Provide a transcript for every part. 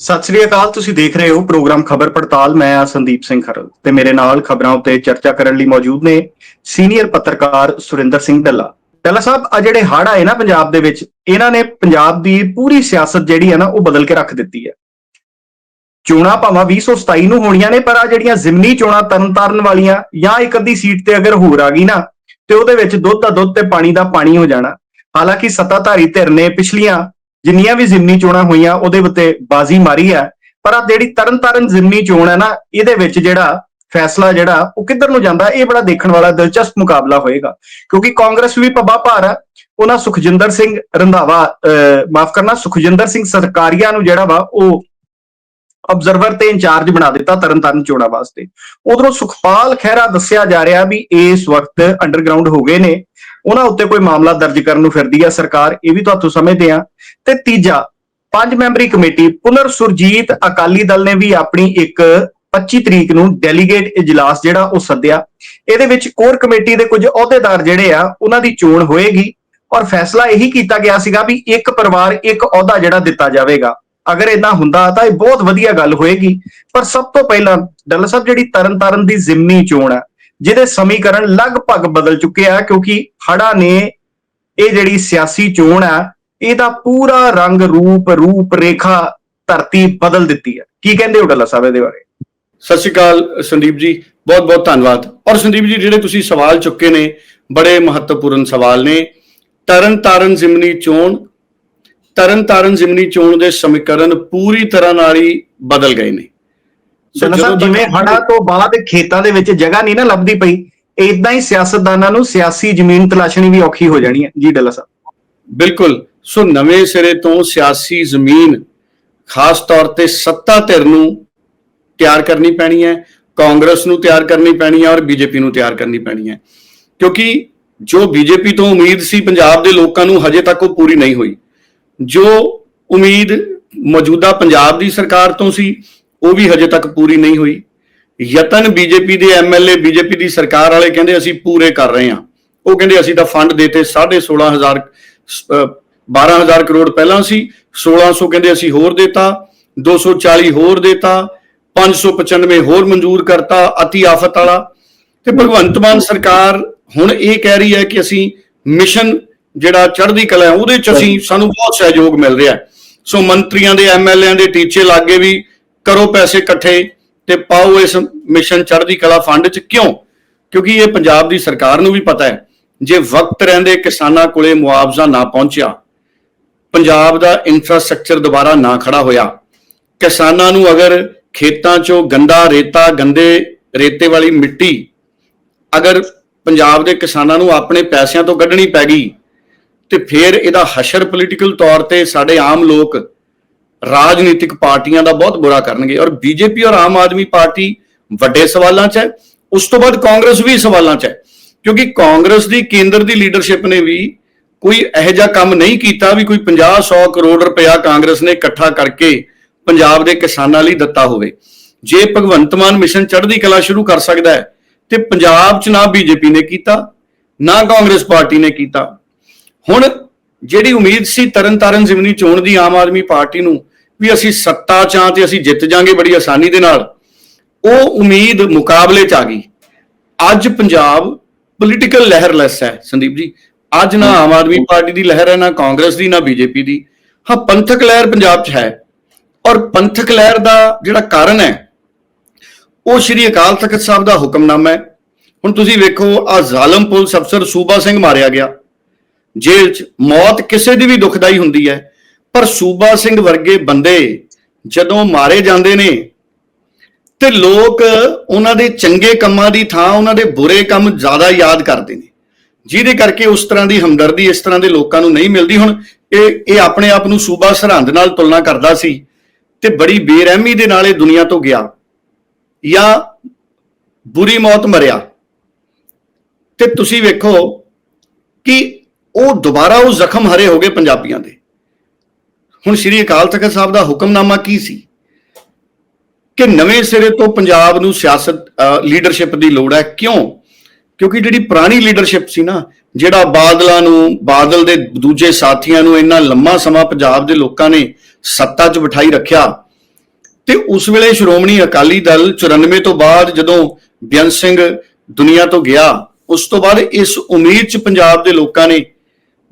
ਸਤਿ ਸ੍ਰੀ ਅਕਾਲ, ਤੁਸੀਂ ਦੇਖ ਰਹੇ ਹੋ ਪ੍ਰੋਗਰਾਮ ਖਬਰ ਪੜਤਾਲ। ਮੈਂ ਆ ਸੰਦੀਪ ਸਿੰਘ ਖਰਲ ਤੇ ਮੇਰੇ ਨਾਲ ਖਬਰਾਂ ਉੱਤੇ ਚਰਚਾ ਕਰਨ ਲਈ ਮੌਜੂਦ ਨੇ ਸੀਨੀਅਰ ਪੱਤਰਕਾਰ ਸੁਰਿੰਦਰ ਸਿੰਘ ਡੱਲਾ। ਡੱਲਾ ਸਾਹਿਬ ਆ ਜਿਹੜੇ ਹੜ੍ਹ ਆਏ ਨਾ ਪੰਜਾਬ ਦੇ ਵਿੱਚ, ਇਹਨਾਂ ਨੇ ਪੰਜਾਬ ਦੀ ਪੂਰੀ ਸਿਆਸਤ ਜਿਹੜੀ ਹੈ ਨਾ, ਉਹ ਬਦਲ ਕੇ ਰੱਖ ਦਿੱਤੀ ਹੈ। ਚੋਣਾਂ ਭਾਵੇਂ 2027 ਨੂੰ ਹੋਣੀਆਂ ਨੇ, ਪਰ ਆ ਜਿਹੜੀਆਂ ਜ਼ਿਮਨੀ ਚੋਣਾਂ ਤਰਨਤਾਰਨ ਵਾਲੀਆਂ, ਜਾਂ ਇੱਕ ਅੱਧੀ ਸੀਟ ਤੇ ਅਗਰ ਹੋਰ ਆ ਗਈ ਨਾ, ਤੇ ਉਹਦੇ ਵਿੱਚ ਦੁੱਧ ਦਾ ਦੁੱਧ ਤੇ ਪਾਣੀ ਦਾ ਪਾਣੀ ਹੋ ਜਾਣਾ। ਹਾਲਾਂਕਿ ਸੱਤਾਧਾਰੀ ਧਿਰ ਨੇ ਪਿਛਲੀਆਂ ਜਿੰਨੀਆਂ ਵੀ ਜ਼ਿਮਨੀ ਚੋਣਾਂ ਹੋਈਆਂ, ਉਹਦੇ ਉੱਤੇ ਬਾਜ਼ੀ ਮਾਰੀ ਹੈ। ਪਰ ਆ ਜਿਹੜੀ ਤਰਨਤਾਰਨ ਜ਼ਿਮਨੀ ਚੋਣ ਹੈ ਨਾ, ਇਹਦੇ ਵਿੱਚ ਜਿਹੜਾ ਫੈਸਲਾ ਜਿਹੜਾ, ਉਹ ਕਿੱਧਰ ਨੂੰ ਜਾਂਦਾ, ਇਹ ਬੜਾ ਦੇਖਣ ਵਾਲਾ ਦਿਲਚਸਪ ਮੁਕਾਬਲਾ ਹੋਏਗਾ। ਕਿਉਂਕਿ ਕਾਂਗਰਸ ਵੀ ਪੱਬਾ ਭਾਰ ਹੈ। ਉਹਨਾਂ ਸੁਖਜਿੰਦਰ ਸਿੰਘ ਰੰਧਾਵਾ ਮਾਫ ਕਰਨਾ, ਸੁਖਜਿੰਦਰ ਸਿੰਘ ਸਰਕਾਰੀਆ ਨੂੰ ਜਿਹੜਾ ਵਾ, ਉਹ ਆਬਜ਼ਰਵਰ ਤੇ ਇੰਚਾਰਜ ਬਣਾ ਦਿੱਤਾ ਤਰਨਤਾਰਨ ਚੋਣਾਂ ਵਾਸਤੇ। ਉਧਰੋਂ ਸੁਖਪਾਲ ਖਹਿਰਾ ਦੱਸਿਆ ਜਾ ਰਿਹਾ ਵੀ ਇਸ ਵਕਤ ਅੰਡਰਗਰਾਉਂਡ ਹੋ ਗਏ ਨੇ। ਉਹਨਾਂ ਉੱਤੇ ਕੋਈ ਮਾਮਲਾ ਦਰਜ ਕਰਨ ਨੂੰ ਫਿਰਦੀ ਆ, ਸਰਕਾਰ ਇਹ ਵੀ ਤੁਹਾਨੂੰ ਸਮਝਦੇ ਆ। ਤੇ ਤੀਜਾ, ਪੰਜ ਮੈਂਬਰੀ ਕਮੇਟੀ ਪੁਨਰ ਸੁਰਜੀਤ ਅਕਾਲੀ ਦਲ ਨੇ ਵੀ ਆਪਣੀ ਇੱਕ 25 ਤਰੀਕ ਨੂੰ ਡੈਲੀਗੇਟ ਇਜਲਾਸ ਜਿਹੜਾ ਉਹ ਸੱਦਿਆ। ਇਹਦੇ ਵਿੱਚ ਕੋਰ ਕਮੇਟੀ ਦੇ ਕੁਝ ਅਹੁਦੇਦਾਰ ਜਿਹੜੇ ਆ, ਉਹਨਾਂ ਦੀ ਚੋਣ ਹੋਏਗੀ। ਔਰ ਫੈਸਲਾ ਇਹੀ ਕੀਤਾ ਗਿਆ ਸੀਗਾ ਵੀ ਇੱਕ ਪਰਿਵਾਰ, ਇੱਕ ਅਹੁਦਾ ਜਿਹੜਾ ਦਿੱਤਾ ਜਾਵੇਗਾ। ਅਗਰ ਇਦਾਂ ਹੁੰਦਾ ਤਾਂ ਇਹ ਬਹੁਤ ਵਧੀਆ ਗੱਲ ਹੋਏਗੀ। ਪਰ ਸਭ ਤੋਂ ਪਹਿਲਾਂ, ਡੱਲ ਸਾਹਿਬ, ਜਿਹੜੀ ਤਰਨਤਾਰਨ ਦੀ ਜ਼ਿਮਨੀ ਚੋਣ ਹੈ ਜਿਹਦੇ ਸਮੀਕਰਨ ਲਗਭਗ ਬਦਲ ਚੁੱਕੇ ਆ, ਕਿਉਂਕਿ ਹੜਾ ਨੇ ਇਹ ਜਿਹੜੀ ਸਿਆਸੀ ਚੋਣ ਆ, ਇਹਦਾ ਪੂਰਾ ਰੰਗ, ਰੂਪ ਰੂਪ ਰੇਖਾ ਧਰਤੀ ਬਦਲ ਦਿੱਤੀ ਹੈ ਕੀ ਕਹਿੰਦੇ ਹੋ ਡੱਲਾ ਸਾਹਿਬ ਇਹਦੇ ਬਾਰੇ? ਸਤਿ ਸ਼੍ਰੀ ਅਕਾਲ ਸੰਦੀਪ ਜੀ ਬਹੁਤ ਬਹੁਤ ਧੰਨਵਾਦ। ਔਰ ਸੰਦੀਪ ਜੀ, ਜਿਹੜੇ ਤੁਸੀਂ ਸਵਾਲ ਚੁੱਕੇ ਨੇ, ਬੜੇ ਮਹੱਤਵਪੂਰਨ ਸਵਾਲ ਨੇ। ਤਰਨ ਤਾਰਨ ਜ਼ਿਮਨੀ ਚੋਣ ਤਰਨ ਤਾਰਨ ਜ਼ਿਮਨੀ ਚੋਣ ਦੇ ਸਮੀਕਰਨ ਪੂਰੀ ਤਰ੍ਹਾਂ ਨਾਲ ਹੀ ਬਦਲ ਗਏ ਨੇ। ਸਾਹਿਬ ਜਦੋਂ ਜਿਵੇਂ ਹੜਾ ਤੋਂ ਬਾਅਦ ਖੇਤਾਂ ਦੇ ਵਿੱਚ ਜਗ੍ਹਾ ਨਹੀਂ ਨਾ ਲੱਭਦੀ ਪਈ ਇਦਾਂ ਹੀ ਸਿਆਸਤਦਾਨਾਂ ਨੂੰ ਸਿਆਸੀ ਜ਼ਮੀਨ ਤਲਾਸ਼ਣੀ ਵੀ ਔਖੀ ਹੋ ਜਾਣੀ ਹੈ ਜੀ ਡੱਲਾ ਸਾਹਿਬ। ਬਿਲਕੁਲ। ਸੋ ਨਵੇਂ ਸਿਰੇ ਤੋਂ ਸਿਆਸੀ ਜ਼ਮੀਨ ਖਾਸ ਤੌਰ ਤੇ ਸੱਤਾ ਧਿਰ ਨੂੰ ਤਿਆਰ ਕਰਨੀ ਪੈਣੀ ਹੈ ਕਾਂਗਰਸ ਨੂੰ ਤਿਆਰ ਕਰਨੀ ਪੈਣੀ ਹੈ ਔਰ ਬੀਜੇਪੀ ਨੂੰ ਤਿਆਰ ਕਰਨੀ ਪੈਣੀ ਹੈ। ਕਿਉਂਕਿ ਜੋ ਬੀਜੇਪੀ ਤੋਂ ਉਮੀਦ ਸੀ ਪੰਜਾਬ ਦੇ ਲੋਕਾਂ ਨੂੰ ਹਜੇ ਤੱਕ ਉਹ ਪੂਰੀ ਨਹੀਂ ਹੋਈ। ਜੋ ਉਮੀਦ ਮੌਜੂਦਾ ਪੰਜਾਬ ਦੀ ਸਰਕਾਰ ਤੋਂ ਸੀ ਉਹ ਵੀ ਹਜੇ ਤੱਕ ਪੂਰੀ ਨਹੀਂ ਹੋਈ। ਯਤਨ ਬੀਜੇਪੀ ਦੇ ਐਮਐਲਏ ਬੀਜੇਪੀ ਦੀ ਸਰਕਾਰ ਵਾਲੇ ਕਹਿੰਦੇ ਅਸੀਂ ਪੂਰੇ ਕਰ ਰਹੇ ਹਾਂ। ਉਹ ਕਹਿੰਦੇ ਅਸੀਂ ਤਾਂ ਫੰਡ ਦੇਤੇ 16500 12000 ਕਰੋੜ ਪਹਿਲਾਂ ਸੀ 1600 ਕਹਿੰਦੇ ਅਸੀਂ ਹੋਰ ਦੇਤਾ 240 ਹੋਰ ਦੇਤਾ 595 ਹੋਰ ਮਨਜ਼ੂਰ ਕਰਤਾ ਅਤੀ ਆਫਤ ਵਾਲਾ। ਤੇ ਭਗਵੰਤ ਮਾਨ ਸਰਕਾਰ ਹੁਣ ਇਹ ਕਹਿ ਰਹੀ ਹੈ ਕਿ ਅਸੀਂ ਮਿਸ਼ਨ ਜਿਹੜਾ ਚੜ੍ਹਦੀ ਕਲਾ ਹੈ ਉਹਦੇ ਚ ਅਸੀਂ ਸਾਨੂੰ ਬਹੁਤ ਸਹਿਯੋਗ ਮਿਲ ਰਿਹਾ ਸੋ ਮੰਤਰੀਆਂ ਦੇ ਐਮਐਲਏਆਂ ਦੇ ਟੀਚੇ ਲਾਗੇ ਵੀ ਕਰੋ ਪੈਸੇ ਇਕੱਠੇ ਤੇ ਪਾਓ ਇਸ ਮਿਸ਼ਨ ਚੜ੍ਹਦੀ ਕਲਾ ਫੰਡ ਚ। ਕਿਉਂ? ਕਿਉਂਕਿ ਇਹ ਪੰਜਾਬ ਦੀ ਸਰਕਾਰ ਨੂੰ ਵੀ ਪਤਾ ਹੈ, ਜੇ ਵਕਤ ਰਹਿੰਦੇ ਕਿਸਾਨਾਂ ਕੋਲੇ ਮੁਆਵਜ਼ਾ ਨਾ ਪਹੁੰਚਿਆ, ਪੰਜਾਬ ਦਾ ਇਨਫਰਾਸਟ੍ਰਕਚਰ ਦੁਬਾਰਾ ਨਾ ਖੜਾ ਹੋਇਆ, ਕਿਸਾਨਾਂ ਨੂੰ ਅਗਰ ਖੇਤਾਂ ਚੋਂ ਗੰਦਾ ਰੇਤਾ, ਗੰਦੇ ਰੇਤੇ ਵਾਲੀ ਮਿੱਟੀ ਅਗਰ ਪੰਜਾਬ ਦੇ ਕਿਸਾਨਾਂ ਨੂੰ ਆਪਣੇ ਪੈਸਿਆਂ ਤੋਂ ਕੱਢਣੀ ਪੈ ਗਈ, ਤੇ ਫਿਰ ਇਹਦਾ ਹਸ਼ਰ ਪੋਲੀਟੀਕਲ ਤੌਰ ਤੇ ਸਾਡੇ ਆਮ ਲੋਕ ਰਾਜਨੀਤਿਕ ਪਾਰਟੀਆਂ ਦਾ ਬਹੁਤ ਬੁਰਾ ਕਰਨਗੇ। ਔਰ ਬੀਜੇਪੀ ਔਰ ਆਮ ਆਦਮੀ ਪਾਰਟੀ ਵੱਡੇ ਸਵਾਲਾਂ 'ਚ ਹੈ, ਉਸ ਤੋਂ ਬਾਅਦ ਕਾਂਗਰਸ ਵੀ ਸਵਾਲਾਂ 'ਚ ਹੈ। ਕਿਉਂਕਿ ਕਾਂਗਰਸ ਦੀ ਕੇਂਦਰ ਦੀ ਲੀਡਰਸ਼ਿਪ ਨੇ ਵੀ ਕੋਈ ਇਹੋ ਜਿਹਾ ਕੰਮ ਨਹੀਂ ਕੀਤਾ ਵੀ ਕੋਈ 50 100 ਕਰੋੜ ਰੁਪਇਆ ਕਾਂਗਰਸ ਨੇ ਇਕੱਠਾ ਕਰਕੇ ਪੰਜਾਬ ਦੇ ਕਿਸਾਨਾਂ ਲਈ ਦਿੱਤਾ ਹੋਵੇ। ਜੇ ਭਗਵੰਤ ਮਾਨ ਮਿਸ਼ਨ ਚੜ੍ਹਦੀ ਕਲਾ ਸ਼ੁਰੂ ਕਰ ਸਕਦਾ ਹੈ, ਤੇ ਪੰਜਾਬ 'ਚ ਨਾ ਬੀਜੇਪੀ ਨੇ ਕੀਤਾ, ਨਾ ਕਾਂਗਰਸ ਪਾਰਟੀ ਨੇ ਕੀਤਾ। ਹੁਣ ਜਿਹੜੀ ਉਮੀਦ ਸੀ ਤਰਨਤਾਰਨ ਜ਼ਿਮਨੀ ਚੋਣ ਦੀ ਆਮ ਆਦਮੀ ਪਾਰਟੀ ਨੂੰ ਵੀ ਅਸੀਂ ਸੱਤਾ ਚਾਂ ਤੇ ਅਸੀਂ ਜਿੱਤ ਜਾਾਂਗੇ ਬੜੀ ਆਸਾਨੀ ਦੇ ਨਾਲ। ਉਹ ਉਮੀਦ ਮੁਕਾਬਲੇ 'ਚ ਆ ਗਈ। ਅੱਜ ਪੰਜਾਬ ਪੋਲੀਟੀਕਲ ਲਹਿਰਲੈਸ ਹੈ, ਸੰਦੀਪ ਜੀ। ਅੱਜ ਨਾ ਆਮ ਆਦਮੀ ਪਾਰਟੀ ਦੀ ਲਹਿਰ ਹੈ, ਨਾ ਕਾਂਗਰਸ ਦੀ, ਨਾ ਬੀਜੇਪੀ ਦੀ। ਹਾਂ, ਪੰਥਕ ਲਹਿਰ ਪੰਜਾਬ 'ਚ ਹੈ। ਔਰ ਪੰਥਕ ਲਹਿਰ ਦਾ ਜਿਹੜਾ ਕਾਰਨ ਹੈ, ਉਹ ਸ਼੍ਰੀ ਅਕਾਲ ਤਖਤ ਸਾਹਿਬ ਦਾ ਹੁਕਮਨਾਮਾ ਹੈ। ਹੁਣ ਤੁਸੀਂ ਵੇਖੋ ਆ ਜ਼ਾਲਮ ਪੁਲਿਸ ਅਫਸਰ ਸੂਬਾ ਸਿੰਘ ਮਾਰਿਆ ਗਿਆ। ਜੇਲ੍ਹ 'ਚ ਮੌਤ ਕਿਸੇ ਦੀ ਵੀ ਦੁਖਦਾਈ ਹੁੰਦੀ ਹੈ। ਪਰ ਸੂਬਾ ਸਿੰਘ ਵਰਗੇ ਬੰਦੇ ਜਦੋਂ ਮਾਰੇ ਜਾਂਦੇ ਨੇ ਤੇ ਲੋਕ ਉਹਨਾਂ ਦੇ ਚੰਗੇ ਕੰਮਾਂ ਦੀ ਥਾਂ, ਉਹਨਾਂ ਦੇ ਬੁਰੇ ਕੰਮ ਜ਼ਿਆਦਾ ਯਾਦ ਕਰਦੇ ਨੇ। ਜਿਹਦੇ ਕਰਕੇ ਉਸ ਤਰ੍ਹਾਂ ਦੀ ਹਮਦਰਦੀ ਇਸ ਤਰ੍ਹਾਂ ਦੇ ਲੋਕਾਂ ਨੂੰ ਨਹੀਂ ਮਿਲਦੀ। ਹੁਣ ਇਹ ਇਹ ਆਪਣੇ ਆਪ ਨੂੰ ਸੂਬਾ ਸਰਹੰਦ ਨਾਲ ਤੁਲਨਾ ਕਰਦਾ ਸੀ ਤੇ ਬੜੀ ਬੇਰਹਿਮੀ ਦੇ ਨਾਲ ਇਹ ਦੁਨੀਆ ਤੋਂ ਗਿਆ ਜਾਂ ਬੁਰੀ ਮੌਤ ਮਰਿਆ। ਤੇ ਤੁਸੀਂ ਵੇਖੋ ਕਿ ਉਹ ਦੁਬਾਰਾ ਉਹ ਜ਼ਖਮ ਹਰੇ ਹੋ ਗਏ ਪੰਜਾਬੀਆਂ ਦੇ। ਹੁਣ ਸ੍ਰੀ ਅਕਾਲ ਤਖਤ ਸਾਹਿਬ ਦਾ ਹੁਕਮਨਾਮਾ ਕੀ ਸੀ? ਕਿ ਨਵੇਂ ਸਿਰੇ ਤੋਂ ਪੰਜਾਬ ਨੂੰ ਸਿਆਸਤ ਲੀਡਰਸ਼ਿਪ ਦੀ ਲੋੜ ਹੈ। ਕਿਉਂ? ਕਿਉਂਕਿ ਜਿਹੜੀ ਪੁਰਾਣੀ ਲੀਡਰਸ਼ਿਪ ਸੀ ਨਾ, ਜਿਹੜਾ ਬਾਦਲਾਂ ਨੂੰ, ਬਾਦਲ ਦੇ ਦੂਜੇ ਸਾਥੀਆਂ ਨੂੰ ਇੰਨਾ ਲੰਮਾ ਸਮਾਂ ਪੰਜਾਬ ਦੇ ਲੋਕਾਂ ਨੇ ਸੱਤਾ 'ਚ ਬਿਠਾਈ ਰੱਖਿਆ, ਤੇ ਉਸ ਵੇਲੇ ਸ਼੍ਰੋਮਣੀ ਅਕਾਲੀ ਦਲ 94 ਤੋਂ ਬਾਅਦ ਜਦੋਂ ਬਿਆਨ ਸਿੰਘ ਦੁਨੀਆ ਤੋਂ ਗਿਆ, ਉਸ ਤੋਂ ਬਾਅਦ ਇਸ ਉਮੀਦ 'ਚ ਪੰਜਾਬ ਦੇ ਲੋਕਾਂ ਨੇ